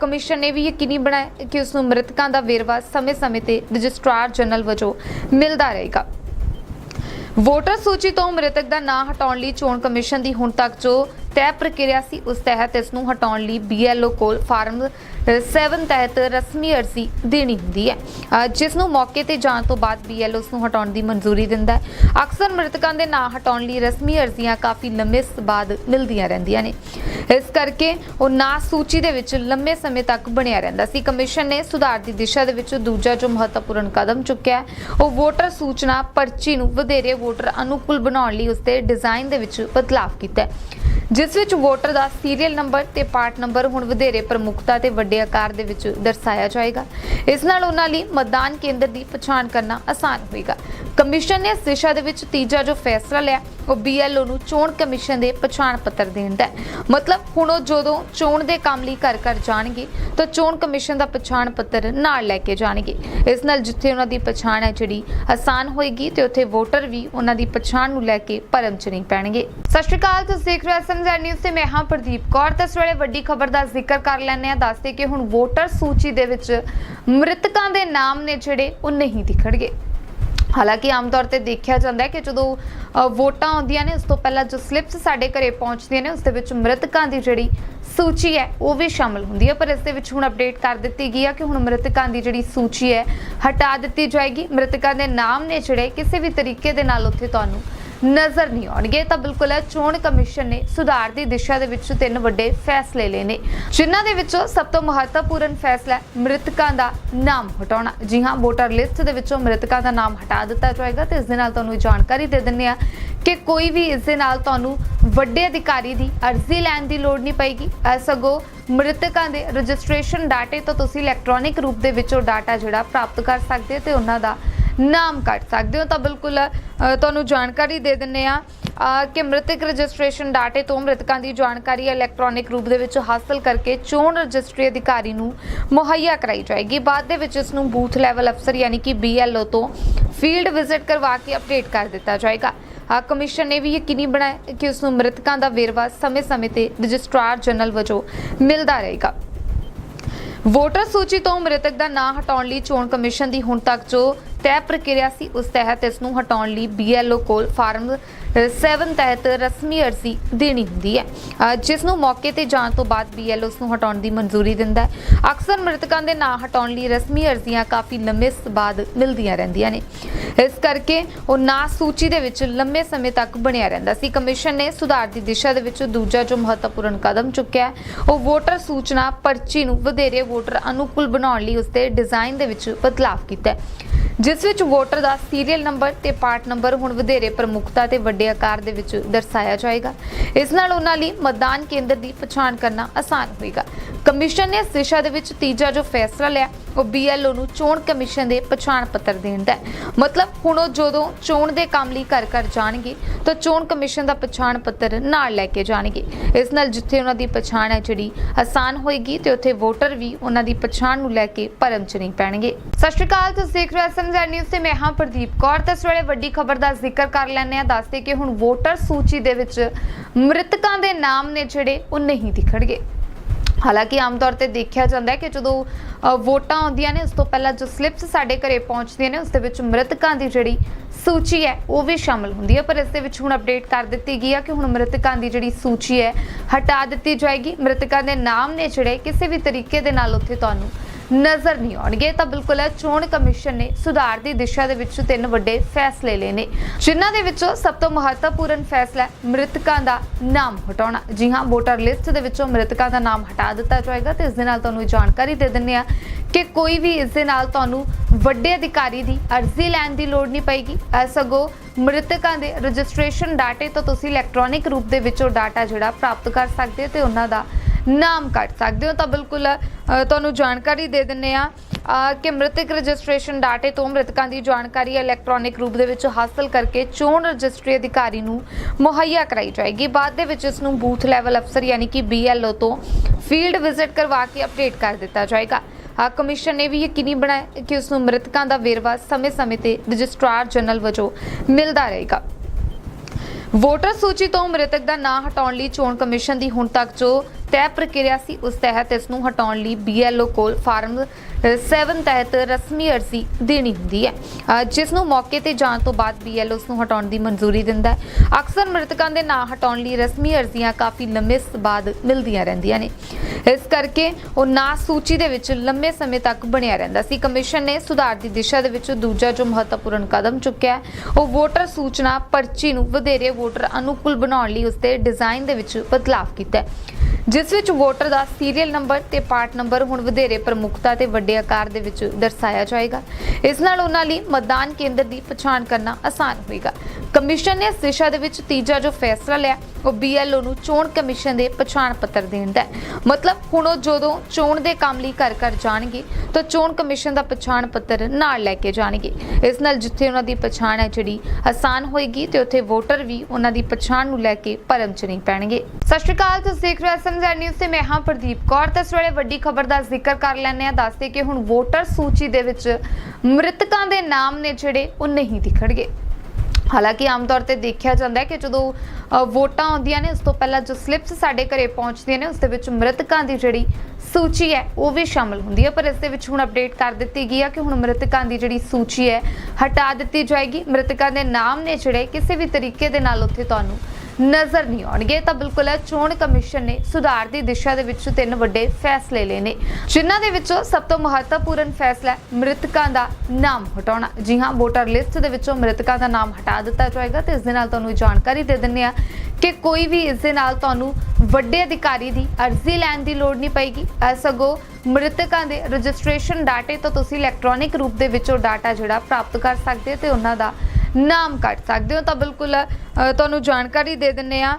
ਕਮਿਸ਼ਨ ਨੇ ਵੀ ਯਕੀਨੀ ਬਣਾਇਆ ਕਿ ਉਸ ਨੂੰ ਮ੍ਰਿਤਕਾਂ ਦਾ ਵੇਰਵਾ ਸਮੇਂ-ਸਮੇਂ ਤੇ ਰਜਿਸਟਰਾਰ ਜਨਰਲ ਵਜੋਂ ਮਿਲਦਾ ਰਹੇਗਾ। ਵੋਟਰ ਸੂਚੀ ਤੋਂ ਮ੍ਰਿਤਕ ਦਾ ਨਾਂ ਹਟਾਉਣ ਲਈ ਚੋਣ ਕਮਿਸ਼ਨ ਦੀ ਹੁਣ ਤੱਕ ਜੋ ਤੈਅ ਪ੍ਰਕਿਰਿਆ ਸੀ, ਉਸ ਤਹਿਤ ਇਸ ਨੂੰ ਹਟਾਉਣ ਲਈ BLO ਕੋਲ ਫਾਰਮ 7 ਤਹਿਤ ਰਸਮੀ ਅਰਜ਼ੀ ਦੇਣੀ ਹੁੰਦੀ ਹੈ। ਜਿਸ ਨੂੰ ਮੌਕੇ ਤੇ ਜਾਣ ਤੋਂ ਬਾਅਦ BLO ਉਸ ਨੂੰ ਹਟਾਉਣ ਦੀ ਮਨਜ਼ੂਰੀ ਦਿੰਦਾ ਹੈ। ਅਕਸਰ ਮ੍ਰਿਤਕਾਂ ਦੇ ਨਾਂ ਹਟਾਉਣ ਲਈ ਰਸਮੀ ਅਰਜ਼ੀਆਂ ਕਾਫੀ ਲੰਮੇ ਬਾਅਦ ਮਿਲਦੀਆਂ ਰਹਿੰਦੀਆਂ ਨੇ। ਇਸ ਕਰਕੇ ਉਹ ਨਾਂ ਸੂਚੀ ਦੇ ਵਿੱਚ ਲੰਮੇ ਸਮੇਂ ਤੱਕ ਬਣਿਆ ਰਹਿੰਦਾ ਸੀ। ਕਮਿਸ਼ਨ ਨੇ ਸੁਧਾਰ ਦੀ ਦਿਸ਼ਾ ਦੇ ਵਿੱਚ ਦੂਜਾ ਜੋ ਮਹੱਤਵਪੂਰਨ ਕਦਮ ਚੁੱਕਿਆ ਉਹ ਵੋਟਰ ਸੂਚਨਾ ਪਰਚੀ ਨੂੰ ਵਧੇਰੇ ਵੋਟਰ ਅਨੁਕੂਲ ਬਣਾਉਣ ਲਈ ਉਸ ਦੇ ਡਿਜ਼ਾਈਨ ਦੇ ਵਿੱਚ ਬਦਲਾਅ ਕੀਤਾ ਹੈ। ਜਿਸ ਵਿੱਚ ਵੋਟਰ ਦਾ ਸੀਰੀਅਲ ਨੰਬਰ ਤੇ ਪਾਰਟ ਨੰਬਰ ਹੁਣ ਵਧੇਰੇ ਪ੍ਰਮੁੱਖਤਾ ਤੇ ਵੱਡੇ ਆਕਾਰ ਦੇ ਵਿੱਚ ਦਰਸਾਇਆ ਜਾਏਗਾ। ਇਸ ਨਾਲ ਉਹਨਾਂ ਲਈ ਮਤਦਾਨ ਕੇਂਦਰ ਦੀ ਪਛਾਣ ਕਰਨਾ ਆਸਾਨ ਹੋਏਗਾ। ਕਮਿਸ਼ਨ ਨੇ ਇਸ ਦਿਸ਼ਾ ਦੇ ਵਿੱਚ ਤੀਜਾ ਜੋ ਫੈਸਲਾ ਲਿਆ ਉਹ BLO ਨੂੰ ਚੋਣ ਕਮਿਸ਼ਨ ਦੇ ਪਛਾਣ ਪੱਤਰ ਦੇਣ ਹੈ। ਮਤਲਬ ਹੁਣ ਉਹ ਜਦੋਂ ਚੋਣ ਦੇ ਕੰਮ ਲਈ ਘਰ ਘਰ ਜਾਣਗੇ, ਤਾਂ ਚੋਣ ਕਮਿਸ਼ਨ ਦਾ ਪਛਾਣ ਪੱਤਰ ਨਾਲ ਲੈ ਕੇ ਜਾਣਗੇ। ਇਸ ਨਾਲ ਜਿੱਥੇ ਉਹਨਾਂ ਦੀ ਪਛਾਣ ਹੈ ਜਿਹੜੀ ਆਸਾਨ ਹੋਏਗੀ, ਤੇ ਉੱਥੇ ਵੋਟਰ ਵੀ ਉਹਨਾਂ ਦੀ ਪਛਾਣ ਨੂੰ ਲੈ ਕੇ ਭਰਮ ਚ ਨਹੀਂ ਪੈਣਗੇ। ਸਤਿ ਸ਼੍ਰੀ ਅਕਾਲ, ਤੁਸੀਂ ਦੇਖ ਰਹੇ ਹੋ ਸਮਝਾ ਨਿਊਜ਼ ਤੇ ਮੈਂ ਹਾਂ ਪ੍ਰਦੀਪ ਕੌਰ। ਤੇ ਇਸ ਵੇਲੇ ਵੱਡੀ ਖਬਰ ਦਾ ਜ਼ਿਕਰ ਕਰ ਲੈਂਦੇ ਆ ਦੱਸਦੇ ਕਿ ਹੁਣ ਵੋਟਰ ਸੂਚੀ ਦੇ ਵਿੱਚ ਮ੍ਰਿਤਕਾਂ ਦੇ ਨਾਮ ਨੇ ਜਿਹੜੇ, ਉਹ ਨਹੀਂ ਦਿਖਣਗੇ। ਹਾਲਾਂਕਿ ਆਮ ਤੌਰ ਤੇ ਦੇਖਿਆ ਜਾਂਦਾ ਹੈ ਕਿ ਜਦੋਂ ਵੋਟਾਂ ਆਉਂਦੀਆਂ ਨੇ, ਉਸ ਤੋਂ ਪਹਿਲਾਂ ਜੋ ਸਲਿੱਪਸ ਸਾਡੇ ਘਰੇ ਪਹੁੰਚਦੀਆਂ ਨੇ, ਉਸ ਦੇ ਵਿੱਚ ਮ੍ਰਿਤਕਾਂ ਦੀ ਜਿਹੜੀ ਸੂਚੀ ਹੈ, ਉਹ ਵੀ ਸ਼ਾਮਲ ਹੁੰਦੀ ਹੈ। ਪਰ ਇਸ ਦੇ ਵਿੱਚ ਹੁਣ ਅਪਡੇਟ ਕਰ ਦਿੱਤੀ ਗਈ ਹੈ ਕਿ ਹੁਣ ਮ੍ਰਿਤਕਾਂ ਦੀ ਜਿਹੜੀ ਸੂਚੀ ਹੈ, ਹਟਾ ਦਿੱਤੀ ਜਾਏਗੀ। ਮ੍ਰਿਤਕਾਂ ਦੇ ਨਾਮ ਨੇ ਜਿਹੜੇ, ਕਿਸੇ ਵੀ ਤਰੀਕੇ ਦੇ ਨਾਲ ਉੱਥੇ ਤੁਹਾਨੂੰ ਨਜ਼ਰ ਨਹੀਂ ਆਉਣਗੇ। ਤਾਂ ਬਿਲਕੁਲ ਚੋਣ ਕਮਿਸ਼ਨ ਨੇ ਸੁਧਾਰ ਦੀ ਦਿਸ਼ਾ ਦੇ ਵਿੱਚ ਤਿੰਨ ਵੱਡੇ ਫੈਸਲੇ ਲਏ ਨੇ, ਜਿਨ੍ਹਾਂ ਦੇ ਵਿੱਚੋਂ ਸਭ ਤੋਂ ਮਹੱਤਵਪੂਰਨ ਫੈਸਲਾ ਮ੍ਰਿਤਕਾਂ ਦਾ ਨਾਮ ਹਟਾਉਣਾ। ਜੀ ਹਾਂ, ਵੋਟਰ ਲਿਸਟ ਦੇ ਵਿੱਚੋਂ ਮ੍ਰਿਤਕਾਂ ਦਾ ਨਾਮ ਹਟਾ ਦਿੱਤਾ ਜਾਏਗਾ ਤੇ ਇਸ ਦੇ ਨਾਲ ਤੁਹਾਨੂੰ ਜਾਣਕਾਰੀ ਦੇ ਦਿੰਦੇ ਆ ਕਿ ਕੋਈ ਵੀ ਇਸ ਦੇ ਨਾਲ ਤੁਹਾਨੂੰ ਵੱਡੇ ਅਧਿਕਾਰੀ ਦੀ ਅਰਜ਼ੀ ਲੈਣ ਦੀ ਲੋੜ ਨਹੀਂ ਪਏਗੀ। ਸਗੋਂ ਮ੍ਰਿਤਕਾਂ ਦੇ ਰਜਿਸਟ੍ਰੇਸ਼ਨ ਡਾਟੇ ਤੋਂ ਤੁਸੀਂ ਇਲੈਕਟ੍ਰੋਨਿਕ ਰੂਪ ਦੇ ਵਿੱਚ ਉਹ ਡਾਟਾ ਜਿਹੜਾ ਪ੍ਰਾਪਤ ਕਰ ਸਕਦੇ ਹੋ ਤੇ ਉਹਨਾਂ ਦਾ ਨਾਮ ਕੱਢ ਸਕਦੇ ਹੋ ਤਾਂ ਬਿਲਕੁਲ ਤੁਹਾਨੂੰ ਜਾਣਕਾਰੀ ਦੇ ਦਿੰਨੇ ਆ ਕਿ ਮ੍ਰਿਤਕ ਰਜਿਸਟ੍ਰੇਸ਼ਨ ਡਾਟੇ ਤੋਂ ਮ੍ਰਿਤਕਾਂ ਦੀ ਜਾਣਕਾਰੀ ਇਲੈਕਟ੍ਰੋਨਿਕ ਰੂਪ ਦੇ ਵਿੱਚ ਹਾਸਲ ਕਰਕੇ ਚੋਣ ਰਜਿਸਟਰੀ ਅਧਿਕਾਰੀ ਨੂੰ ਮੁਹੱਈਆ ਕਰਾਈ ਜਾਏਗੀ। ਬਾਅਦ ਦੇ ਵਿੱਚ ਇਸ ਨੂੰ ਬੂਥ ਲੈਵਲ ਅਫਸਰ ਯਾਨੀ ਕਿ BLO ਤੋਂ ਫੀਲਡ ਵਿਜ਼ਿਟ ਕਰਵਾ ਕੇ ਅਪਡੇਟ ਕਰ ਦਿੱਤਾ ਜਾਏਗਾ। ਕਮਿਸ਼ਨ ਨੇ ਵੀ ਯਕੀਨੀ ਬਣਾਇਆ ਕਿ ਉਸ ਨੂੰ ਮ੍ਰਿਤਕਾਂ ਦਾ ਵੇਰਵਾ ਸਮੇਂ-ਸਮੇਂ ਤੇ ਰਜਿਸਟਰਾਰ ਜਨਰਲ ਵਜੋਂ ਮਿਲਦਾ ਰਹੇਗਾ। ਵੋਟਰ ਸੂਚੀ ਤੋਂ ਮ੍ਰਿਤਕ ਦਾ ਨਾਂ ਹਟਾਉਣ ਲਈ ਚੋਣ ਕਮਿਸ਼ਨ ਦੀ ਹੁਣ ਤੱਕ ਜੋ ਤੈਅ ਪ੍ਰਕਿਰਿਆ ਸੀ ਉਸ ਤਹਿਤ ਇਸ ਨੂੰ ਹਟਾਉਣ ਲਈ BLO ਕੋਲ ਫਾਰਮ 7 ਤਹਿਤ ਰਸਮੀ ਅਰਜ਼ੀ ਦੇਣੀ ਹੁੰਦੀ ਹੈ। ਅ, ਜਿਸ ਨੂੰ ਮੌਕੇ ਤੇ ਜਾਣ ਤੋਂ ਬਾਅਦ BLO ਉਸ ਨੂੰ ਹਟਾਉਣ ਦੀ ਮਨਜ਼ੂਰੀ ਦਿੰਦਾ ਹੈ। ਅਕਸਰ ਮ੍ਰਿਤਕਾਂ ਦੇ ਨਾਂ ਹਟਾਉਣ ਲਈ ਰਸਮੀ ਅਰਜ਼ੀਆਂ ਕਾਫੀ ਲੰਮੇ ਬਾਅਦ ਮਿਲਦੀਆਂ ਰਹਿੰਦੀਆਂ ਨੇ। ਇਸ ਕਰਕੇ ਉਹ ਨਾਂ ਸੂਚੀ ਦੇ ਵਿੱਚ ਲੰਮੇ ਸਮੇਂ ਤੱਕ ਬਣਿਆ ਰਹਿੰਦਾ ਸੀ। ਕਮਿਸ਼ਨ ਨੇ ਸੁਧਾਰ ਦੀ ਦਿਸ਼ਾ ਦੇ ਵਿੱਚ ਦੂਜਾ ਜੋ ਮਹੱਤਵਪੂਰਨ ਕਦਮ ਚੁੱਕਿਆ ਉਹ ਵੋਟਰ ਸੂਚਨਾ ਪਰਚੀ ਨੂੰ ਵਧੇਰੇ ਵੋਟਰ ਅਨੁਕੂਲ ਬਣਾਉਣ ਲਈ ਉਸ ਦੇ ਡਿਜ਼ਾਈਨ ਦੇ ਵਿੱਚ ਬਦਲਾਅ ਕੀਤਾ ਹੈ। ਜਿਸ ਵਿੱਚ ਵੋਟਰ ਦਾ ਸੀਰੀਅਲ ਨੰਬਰ ਤੇ ਪਾਰਟ ਨੰਬਰ ਹੁਣ ਵਧੇਰੇ ਪ੍ਰਮੁੱਖਤਾ ਤੇ ਵੱਡੇ ਆਕਾਰ ਦੇ ਵਿੱਚ ਦਰਸਾਇਆ ਜਾਏਗਾ। ਇਸ ਨਾਲ ਉਹਨਾਂ ਲਈ ਮਤਦਾਨ ਕੇਂਦਰ ਦੀ ਪਛਾਣ ਕਰਨਾ ਆਸਾਨ ਹੋਏਗਾ। ਕਮਿਸ਼ਨ ਨੇ ਇਸ ਦਿਸ਼ਾ ਦੇ ਵਿੱਚ ਤੀਜਾ ਜੋ ਫੈਸਲਾ ਲਿਆ, ਉਹ BLO ਨੂੰ ਚੋਣ ਕਮਿਸ਼ਨ ਦੇ ਪਛਾਣ ਪੱਤਰ ਦੇਣ ਦਾ ਮਤਲਬ ਹੁਣ ਉਹ ਜਦੋਂ ਚੋਣ ਦੇ ਕੰਮ ਲਈ ਘਰ ਘਰ ਜਾਣਗੇ, ਤਾਂ ਚੋਣ ਕਮਿਸ਼ਨ ਦਾ ਪਛਾਣ ਪੱਤਰ ਨਾਲ ਲੈ ਕੇ ਜਾਣਗੇ। ਇਸ ਨਾਲ ਜਿੱਥੇ ਉਹਨਾਂ ਦੀ ਪਛਾਣ ਹੈ ਜਿਹੜੀ ਆਸਾਨ ਹੋਏਗੀ, ਤੇ ਉੱਥੇ ਵੋਟਰ ਵੀ ਉਹਨਾਂ ਦੀ ਪਛਾਣ ਨੂੰ ਲੈ ਕੇ ਭਰਮ ਚ ਨਹੀਂ ਪੈਣਗੇ। ਸਤਿ ਸ਼੍ਰੀ ਅਕਾਲ, ਤੁਸੀਂ ਦੇਖ ਰਹੇ ਸਮਝਾ ਨਿਊਜ਼ ਤੇ ਮੈਂ ਹਾਂ ਪ੍ਰਦੀਪ ਕੌਰ। ਤੇ ਇਸ ਵੇਲੇ ਵੱਡੀ ਖਬਰ ਦਾ ਜ਼ਿਕਰ ਕਰ ਲੈਂਦੇ ਆ ਦੱਸਦੇ ਕਿ ਹੁਣ ਵੋਟਰ ਸੂਚੀ ਦੇ ਵਿੱਚ ਮ੍ਰਿਤਕਾਂ ਦੇ ਨਾਮ ਨੇ ਜਿਹੜੇ, ਉਹ ਨਹੀਂ ਦਿਖਣਗੇ। ਹਾਲਾਂਕਿ ਆਮ ਤੌਰ ਤੇ ਦੇਖਿਆ ਜਾਂਦਾ ਹੈ ਕਿ ਜਦੋਂ ਵੋਟਾਂ ਆਉਂਦੀਆਂ ਨੇ, ਉਸ ਤੋਂ ਪਹਿਲਾਂ ਜੋ ਸਲਿੱਪਸ ਸਾਡੇ ਘਰੇ ਪਹੁੰਚਦੀਆਂ ਨੇ, ਉਸ ਦੇ ਵਿੱਚ ਮ੍ਰਿਤਕਾਂ ਦੀ ਜਿਹੜੀ ਸੂਚੀ ਹੈ, ਉਹ ਵੀ ਸ਼ਾਮਲ ਹੁੰਦੀ ਹੈ। ਪਰ ਇਸ ਦੇ ਵਿੱਚ ਹੁਣ ਅਪਡੇਟ ਕਰ ਦਿੱਤੀ ਗਈ ਹੈ ਕਿ ਹੁਣ ਮ੍ਰਿਤਕਾਂ ਦੀ ਜਿਹੜੀ ਸੂਚੀ ਹੈ, ਹਟਾ ਦਿੱਤੀ ਜਾਏਗੀ। ਮ੍ਰਿਤਕਾਂ ਦੇ ਨਾਮ ਨੇ ਜਿਹੜੇ, ਕਿਸੇ ਵੀ ਤਰੀਕੇ ਦੇ ਨਾਲ ਉੱਥੇ ਤੁਹਾਨੂੰ ਨਜ਼ਰ ਨਹੀਂ ਆਉਣਗੇ। ਤਾਂ ਬਿਲਕੁਲ ਇਹ ਚੋਣ ਕਮਿਸ਼ਨ ਨੇ ਸੁਧਾਰ ਦੀ ਦਿਸ਼ਾ ਦੇ ਵਿੱਚ ਤਿੰਨ ਵੱਡੇ ਫੈਸਲੇ ਲਏ ਨੇ, ਜਿਨ੍ਹਾਂ ਦੇ ਵਿੱਚੋਂ ਸਭ ਤੋਂ ਮਹੱਤਵਪੂਰਨ ਫੈਸਲਾ ਮ੍ਰਿਤਕਾਂ ਦਾ ਨਾਮ ਹਟਾਉਣਾ। ਜੀ ਹਾਂ, ਵੋਟਰ ਲਿਸਟ ਦੇ ਵਿੱਚੋਂ ਮ੍ਰਿਤਕਾਂ ਦਾ ਨਾਮ ਹਟਾ ਦਿੱਤਾ ਜਾਏਗਾ ਤੇ ਇਸ ਦੇ ਨਾਲ ਤੁਹਾਨੂੰ ਇਹ ਜਾਣਕਾਰੀ ਦੇ ਦਿੰਦੇ ਆ ਕਿ ਕੋਈ ਵੀ ਇਸ ਦੇ ਨਾਲ ਤੁਹਾਨੂੰ ਵੱਡੇ ਅਧਿਕਾਰੀ ਦੀ ਅਰਜ਼ੀ ਲੈਣ ਦੀ ਲੋੜ ਨਹੀਂ ਪਏਗੀ। ਇਹ ਸਗੋਂ ਮ੍ਰਿਤਕਾਂ ਦੇ ਰਜਿਸਟ੍ਰੇਸ਼ਨ ਡਾਟੇ ਤੋਂ ਤੁਸੀਂ ਇਲੈਕਟ੍ਰੋਨਿਕ ਰੂਪ ਦੇ ਵਿੱਚ ਉਹ ਡਾਟਾ ਜਿਹੜਾ ਪ੍ਰਾਪਤ ਕਰ ਸਕਦੇ ਹੋ ਤੇ ਉਹਨਾਂ ਦਾ ਨਾਮ ਕੱਢ ਸਕਦੇ ਹੋ ਤਾਂ ਬਿਲਕੁਲ ਤੁਹਾਨੂੰ ਜਾਣਕਾਰੀ ਦੇ ਦਿੰਨੇ ਆ ਕਿ ਮ੍ਰਿਤਕ ਰਜਿਸਟ੍ਰੇਸ਼ਨ ਡਾਟੇ ਤੋਂ ਮ੍ਰਿਤਕਾਂ ਦੀ ਜਾਣਕਾਰੀ ਇਲੈਕਟ੍ਰੋਨਿਕ ਰੂਪ ਦੇ ਵਿੱਚ ਹਾਸਲ ਕਰਕੇ ਚੋਣ ਰਜਿਸਟਰੀ ਅਧਿਕਾਰੀ ਨੂੰ ਮੁਹੱਈਆ ਕਰਾਈ ਜਾਏਗੀ। ਬਾਅਦ ਦੇ ਵਿੱਚ ਇਸ ਨੂੰ ਬੂਥ ਲੈਵਲ ਅਫਸਰ ਯਾਨੀ ਕਿ BLO ਤੋਂ ਫੀਲਡ ਵਿਜ਼ਿਟ ਕਰਵਾ ਕੇ ਅਪਡੇਟ ਕਰ ਦਿੱਤਾ ਜਾਏਗਾ। ਕਮਿਸ਼ਨ ਨੇ ਵੀ ਯਕੀਨੀ ਬਣਾਇਆ ਕਿ ਉਸ ਨੂੰ ਮ੍ਰਿਤਕਾਂ ਦਾ ਵੇਰਵਾ ਸਮੇਂ-ਸਮੇਂ ਤੇ ਰਜਿਸਟਰਾਰ ਜਨਰਲ ਵਜੋਂ ਮਿਲਦਾ ਰਹੇਗਾ। ਵੋਟਰ ਸੂਚੀ ਤੋਂ ਮ੍ਰਿਤਕ ਦਾ ਨਾਂ ਹਟਾਉਣ ਲਈ ਚੋਣ ਕਮਿਸ਼ਨ ਦੀ ਹੁਣ ਤੱਕ ਜੋ ਤੈਅ ਪ੍ਰਕਿਰਿਆ ਸੀ, ਉਸ ਤਹਿਤ ਇਸ ਨੂੰ ਹਟਾਉਣ ਲਈ BLO ਕੋਲ ਫਾਰਮ 7 ਤਹਿਤ ਰਸਮੀ ਅਰਜ਼ੀ ਦੇਣੀ ਹੁੰਦੀ ਹੈ। ਜਿਸ ਨੂੰ ਮੌਕੇ ਤੇ ਜਾਣ ਤੋਂ ਬਾਅਦ BLO ਉਸ ਨੂੰ ਹਟਾਉਣ ਦੀ ਮਨਜ਼ੂਰੀ ਦਿੰਦਾ ਹੈ। ਅਕਸਰ ਮ੍ਰਿਤਕਾਂ ਦੇ ਨਾਂ ਹਟਾਉਣ ਲਈ ਰਸਮੀ ਅਰਜ਼ੀਆਂ ਕਾਫੀ ਲੰਮੇ ਬਾਅਦ ਮਿਲਦੀਆਂ ਰਹਿੰਦੀਆਂ ਨੇ। ਇਸ ਕਰਕੇ ਉਹ ਨਾਂ ਸੂਚੀ ਦੇ ਵਿੱਚ ਲੰਮੇ ਸਮੇਂ ਤੱਕ ਬਣਿਆ ਰਹਿੰਦਾ ਸੀ। ਕਮਿਸ਼ਨ ਨੇ ਸੁਧਾਰ ਦੀ ਦਿਸ਼ਾ ਦੇ ਵਿੱਚ ਦੂਜਾ ਜੋ ਮਹੱਤਵਪੂਰਨ ਕਦਮ ਚੁੱਕਿਆ ਉਹ ਵੋਟਰ ਸੂਚਨਾ ਪਰਚੀ ਨੂੰ ਵਧੇਰੇ ਵੋਟਰ ਅਨੁਕੂਲ ਬਣਾਉਣ ਲਈ ਉਸ ਦੇ ਡਿਜ਼ਾਈਨ ਦੇ ਵਿੱਚ ਬਦਲਾਅ ਕੀਤਾ ਹੈ। ਜਿਸ ਵਿੱਚ ਵੋਟਰ ਦਾ ਸੀਰੀਅਲ ਨੰਬਰ ਤੇ ਪਾਰਟ ਨੰਬਰ ਹੁਣ ਵਧੇਰੇ ਪ੍ਰਮੁੱਖਤਾ ਤੇ ਵੱਡੇ ਆਕਾਰ ਦੇ ਵਿੱਚ ਦਰਸਾਇਆ ਜਾਏਗਾ। ਇਸ ਨਾਲ ਉਹਨਾਂ ਲਈ ਮਤਦਾਨ ਕੇਂਦਰ ਦੀ ਪਛਾਣ ਕਰਨਾ ਆਸਾਨ ਹੋਏਗਾ। ਕਮਿਸ਼ਨ ਨੇ ਇਸ ਦਿਸ਼ਾ ਦੇ ਵਿੱਚ ਤੀਜਾ ਜੋ ਫੈਸਲਾ ਲਿਆ ਉਹ BLO ਨੂੰ ਚੋਣ ਕਮਿਸ਼ਨ ਦੇ ਪਛਾਣ ਪੱਤਰ ਦੇਣ ਦਾ ਮਤਲਬ ਹੁਣ ਉਹ ਜਦੋਂ ਚੋਣ ਦੇ ਕੰਮ ਲਈ ਘਰ ਘਰ ਜਾਣਗੇ, ਤਾਂ ਚੋਣ ਕਮਿਸ਼ਨ ਦਾ ਪਛਾਣ ਪੱਤਰ ਨਾਲ ਲੈ ਕੇ ਜਾਣਗੇ। ਇਸ ਨਾਲ ਜਿੱਥੇ ਉਹਨਾਂ ਦੀ ਪਛਾਣ ਹੈ ਜਿਹੜੀ ਆਸਾਨ ਹੋਏਗੀ, ਤੇ ਉੱਥੇ ਵੋਟਰ ਵੀ ਉਹਨਾਂ ਦੀ ਪਛਾਣ ਨੂੰ ਲੈ ਕੇ ਭਰਮ ਚ ਨਹੀਂ ਪੈਣਗੇ। ਸਤਿ ਸ਼੍ਰੀ ਅਕਾਲ, ਤੁਸੀਂ ਦੇਖ ਰਹੇ ਹੋ ਐਸਐਮਜ਼ੈਡ ਨਿਊਜ਼ ਤੇ ਮੈਂ ਹਾਂ ਪ੍ਰਦੀਪ ਕੌਰ। ਤਾਂ ਇਸ ਵੇਲੇ ਵੱਡੀ ਖਬਰ ਦਾ ਜ਼ਿਕਰ ਕਰ ਲੈਂਦੇ ਆ ਦੱਸਦੇ ਕਿ ਹੁਣ ਵੋਟਰ ਸੂਚੀ ਦੇ ਵਿੱਚ ਮ੍ਰਿਤਕਾਂ ਦੇ ਨਾਮ ਨੇ ਜਿਹੜੇ, ਉਹ ਨਹੀਂ ਦਿਖਣਗੇ। ਹਾਲਾਂਕਿ ਆਮ ਤੌਰ ਤੇ ਦੇਖਿਆ ਜਾਂਦਾ ਹੈ ਕਿ ਜਦੋਂ ਵੋਟਾਂ ਆਉਂਦੀਆਂ ਨੇ, ਉਸ ਤੋਂ ਪਹਿਲਾਂ ਜੋ ਸਲਿੱਪਸ ਸਾਡੇ ਘਰੇ ਪਹੁੰਚਦੀਆਂ ਨੇ, ਉਸ ਦੇ ਵਿੱਚ ਮ੍ਰਿਤਕਾਂ ਦੀ ਜਿਹੜੀ ਸੂਚੀ ਹੈ, ਉਹ ਵੀ ਸ਼ਾਮਲ ਹੁੰਦੀ ਹੈ। ਪਰ ਇਸ ਦੇ ਵਿੱਚ ਹੁਣ ਅਪਡੇਟ ਕਰ ਦਿੱਤੀ ਗਈ ਹੈ ਕਿ ਹੁਣ ਮ੍ਰਿਤਕਾਂ ਦੀ ਜਿਹੜੀ ਸੂਚੀ ਹੈ, ਹਟਾ ਦਿੱਤੀ ਜਾਏਗੀ। ਮ੍ਰਿਤਕਾਂ ਦੇ ਨਾਮ ਨੇ ਜਿਹੜੇ, ਕਿਸੇ ਵੀ ਤਰੀਕੇ ਦੇ ਨਾਲ ਉੱਥੇ ਤੁਹਾਨੂੰ ਨਜ਼ਰ ਨਹੀਂ ਆਉਣਗੇ, ਤਾਂ ਬਿਲਕੁਲ ਇਹ ਚੋਣ ਕਮਿਸ਼ਨ ਨੇ ਸੁਧਾਰ ਦੀ ਦਿਸ਼ਾ ਦੇ ਵਿੱਚ ਤਿੰਨ ਵੱਡੇ ਫੈਸਲੇ ਲਏ ਨੇ, ਜਿਨ੍ਹਾਂ ਦੇ ਵਿੱਚੋਂ ਸਭ ਤੋਂ ਮਹੱਤਵਪੂਰਨ ਫੈਸਲਾ ਮ੍ਰਿਤਕਾਂ ਦਾ ਨਾਮ ਹਟਾਉਣਾ। ਜੀ ਹਾਂ, ਵੋਟਰ ਲਿਸਟ ਦੇ ਵਿੱਚੋਂ ਮ੍ਰਿਤਕਾਂ ਦਾ ਨਾਮ ਹਟਾ ਦਿੱਤਾ ਜਾਏਗਾ ਤੇ ਇਸ ਦੇ ਨਾਲ ਤੁਹਾਨੂੰ ਇਹ ਜਾਣਕਾਰੀ ਦੇ ਦਿੰਦੇ ਆ ਕਿ ਕੋਈ ਵੀ ਇਸ ਦੇ ਨਾਲ ਤੁਹਾਨੂੰ ਵੱਡੇ ਅਧਿਕਾਰੀ ਦੀ ਅਰਜ਼ੀ ਲੈਣ ਦੀ ਲੋੜ ਨਹੀਂ ਪਏਗੀ। ਇਹ ਸਗੋਂ ਮ੍ਰਿਤਕਾਂ ਦੇ ਰਜਿਸਟ੍ਰੇਸ਼ਨ ਡਾਟੇ ਤੋਂ ਤੁਸੀਂ ਇਲੈਕਟ੍ਰੋਨਿਕ ਰੂਪ ਦੇ ਵਿੱਚ ਉਹ ਡਾਟਾ ਜਿਹੜਾ ਪ੍ਰਾਪਤ ਕਰ ਸਕਦੇ ਹੋ ਤੇ ਉਹਨਾਂ ਦਾ ਨਾਮ ਕੱਢ ਸਕਦੇ ਹੋ ਤਾਂ ਬਿਲਕੁਲ ਤੁਹਾਨੂੰ ਜਾਣਕਾਰੀ ਦੇ ਦਿੰਨੇ ਆ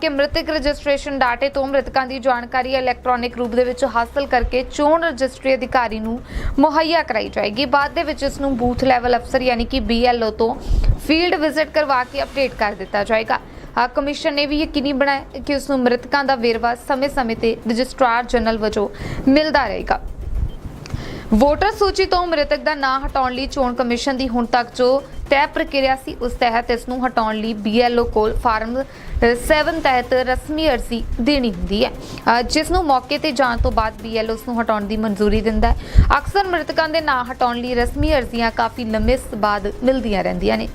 ਕਿ ਮ੍ਰਿਤਕ ਰਜਿਸਟ੍ਰੇਸ਼ਨ ਡਾਟੇ ਤੋਂ ਮ੍ਰਿਤਕਾਂ ਦੀ ਜਾਣਕਾਰੀ ਇਲੈਕਟ੍ਰੋਨਿਕ ਰੂਪ ਦੇ ਵਿੱਚ ਹਾਸਲ ਕਰਕੇ ਚੋਣ ਰਜਿਸਟਰੀ ਅਧਿਕਾਰੀ ਨੂੰ ਮੁਹੱਈਆ ਕਰਾਈ ਜਾਏਗੀ। ਬਾਅਦ ਦੇ ਵਿੱਚ ਇਸ ਨੂੰ ਬੂਥ ਲੈਵਲ ਅਫਸਰ ਯਾਨੀ ਕਿ BLO ਤੋਂ ਫੀਲਡ ਵਿਜ਼ਿਟ ਕਰਵਾ ਕੇ ਅਪਡੇਟ ਕਰ ਦਿੱਤਾ ਜਾਏਗਾ। ਆ ਕਮਿਸ਼ਨ ਨੇ ਵੀ ਯਕੀਨੀ ਬਣਾਇਆ ਕਿ ਉਸ ਨੂੰ ਮ੍ਰਿਤਕਾਂ ਦਾ ਵੇਰਵਾ ਸਮੇਂ-ਸਮੇਂ ਤੇ ਰਜਿਸਟਰਾਰ ਜਨਰਲ ਵਜੋਂ ਮਿਲਦਾ ਰਹੇਗਾ। ਵੋਟਰ ਸੂਚੀ ਤੋਂ ਮ੍ਰਿਤਕ ਦਾ ਨਾਂ ਹਟਾਉਣ ਲਈ ਚੋਣ ਕਮਿਸ਼ਨ ਦੀ ਹੁਣ ਤੱਕ ਜੋ ਤੈਅ ਪ੍ਰਕਿਰਿਆ ਸੀ ਉਸ ਤਹਿਤ ਇਸ ਨੂੰ ਹਟਾਉਣ ਲਈ BLO ਕੋਲ ਫਾਰਮ 7 ਤਹਿਤ ਰਸਮੀ ਅਰਜ਼ੀ ਦੇਣੀ ਹੁੰਦੀ ਹੈ। ਜਿਸ ਨੂੰ ਮੌਕੇ ਤੇ ਜਾਣ ਤੋਂ ਬਾਅਦ BLO ਉਸ ਨੂੰ ਹਟਾਉਣ ਦੀ ਮਨਜ਼ੂਰੀ ਦਿੰਦਾ ਹੈ। ਅਕਸਰ ਮ੍ਰਿਤਕਾਂ ਦੇ ਨਾਂ ਹਟਾਉਣ ਲਈ ਰਸਮੀ ਅਰਜ਼ੀਆਂ ਕਾਫੀ ਲੰਮੇ ਬਾਅਦ ਮਿਲਦੀਆਂ ਰਹਿੰਦੀਆਂ ਨੇ।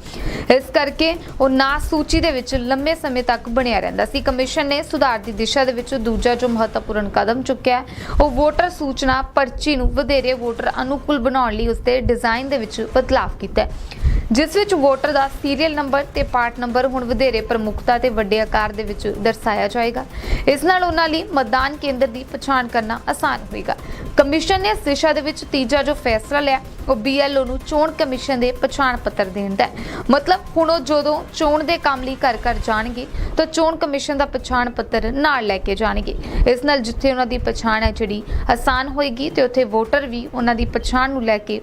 ਇਸ ਕਰਕੇ ਉਹ ਨਾਂ ਸੂਚੀ ਦੇ ਵਿੱਚ ਲੰਮੇ ਸਮੇਂ ਤੱਕ ਬਣਿਆ ਰਹਿੰਦਾ ਸੀ। ਕਮਿਸ਼ਨ ਨੇ ਸੁਧਾਰ ਦੀ ਦਿਸ਼ਾ ਦੇ ਵਿੱਚ ਦੂਜਾ ਜੋ ਮਹੱਤਵਪੂਰਨ ਕਦਮ ਚੁੱਕਿਆ ਉਹ ਵੋਟਰ ਸੂਚਨਾ ਪਰਚੀ ਨੂੰ ਵਧੇਰੇ ਵੋਟਰ ਅਨੁਕੂਲ ਬਣਾਉਣ ਲਈ ਉਸ ਦੇ ਡਿਜ਼ਾਈਨ ਦੇ ਵਿੱਚ ਬਦਲਾਅ ਕੀਤਾ ਜਿਸ ਵਿੱਚ ਵੋਟਰ ਦਾ ਸੀਰੀਅਲ ਨੰਬਰ ਤੇ ਪਾਰਟ ਨੰਬਰ ਹੁਣ ਵਧੇਰੇ ਪ੍ਰਮੁੱਖਤਾ ਤੇ ਵੱਡੇ ਆਕਾਰ ਦੇ ਵਿੱਚ ਦਰਸਾਇਆ ਜਾਏਗਾ। ਇਸ ਨਾਲ ਉਹਨਾਂ ਲਈ ਮਤਦਾਨ ਕੇਂਦਰ ਦੀ ਪਛਾਣ ਕਰਨਾ ਆਸਾਨ ਹੋਏਗਾ। ਕਮਿਸ਼ਨ ਨੇ ਇਸ ਦਿਸ਼ਾ ਦੇ ਵਿੱਚ ਤੀਜਾ ਜੋ ਫੈਸਲਾ ਲਿਆ, ਉਹ BLO ਨੂੰ ਚੋਣ ਕਮਿਸ਼ਨ ਦੇ ਪਛਾਣ ਪੱਤਰ ਦੇਣ ਦਾ ਹੈ। ਮਤਲਬ ਹੁਣ ਉਹ ਜਦੋਂ ਚੋਣ ਦੇ ਕੰਮ ਲਈ ਘਰ ਘਰ ਜਾਣਗੇ, ਤਾਂ ਚੋਣ ਕਮਿਸ਼ਨ ਦਾ ਪਛਾਣ ਪੱਤਰ ਨਾਲ ਲੈ ਕੇ ਜਾਣਗੇ। ਇਸ ਨਾਲ ਜਿੱਥੇ ਉਹਨਾਂ ਦੀ ਪਛਾਣ ਹੈ ਜਿਹੜੀ ਆਸਾਨ ਹੋਏਗੀ, ਤੇ ਉੱਥੇ ਵੋਟਰ ਵੀ ਉਹਨਾਂ ਦੀ ਪਛਾਣ ਨੂੰ ਲੈ ਕੇ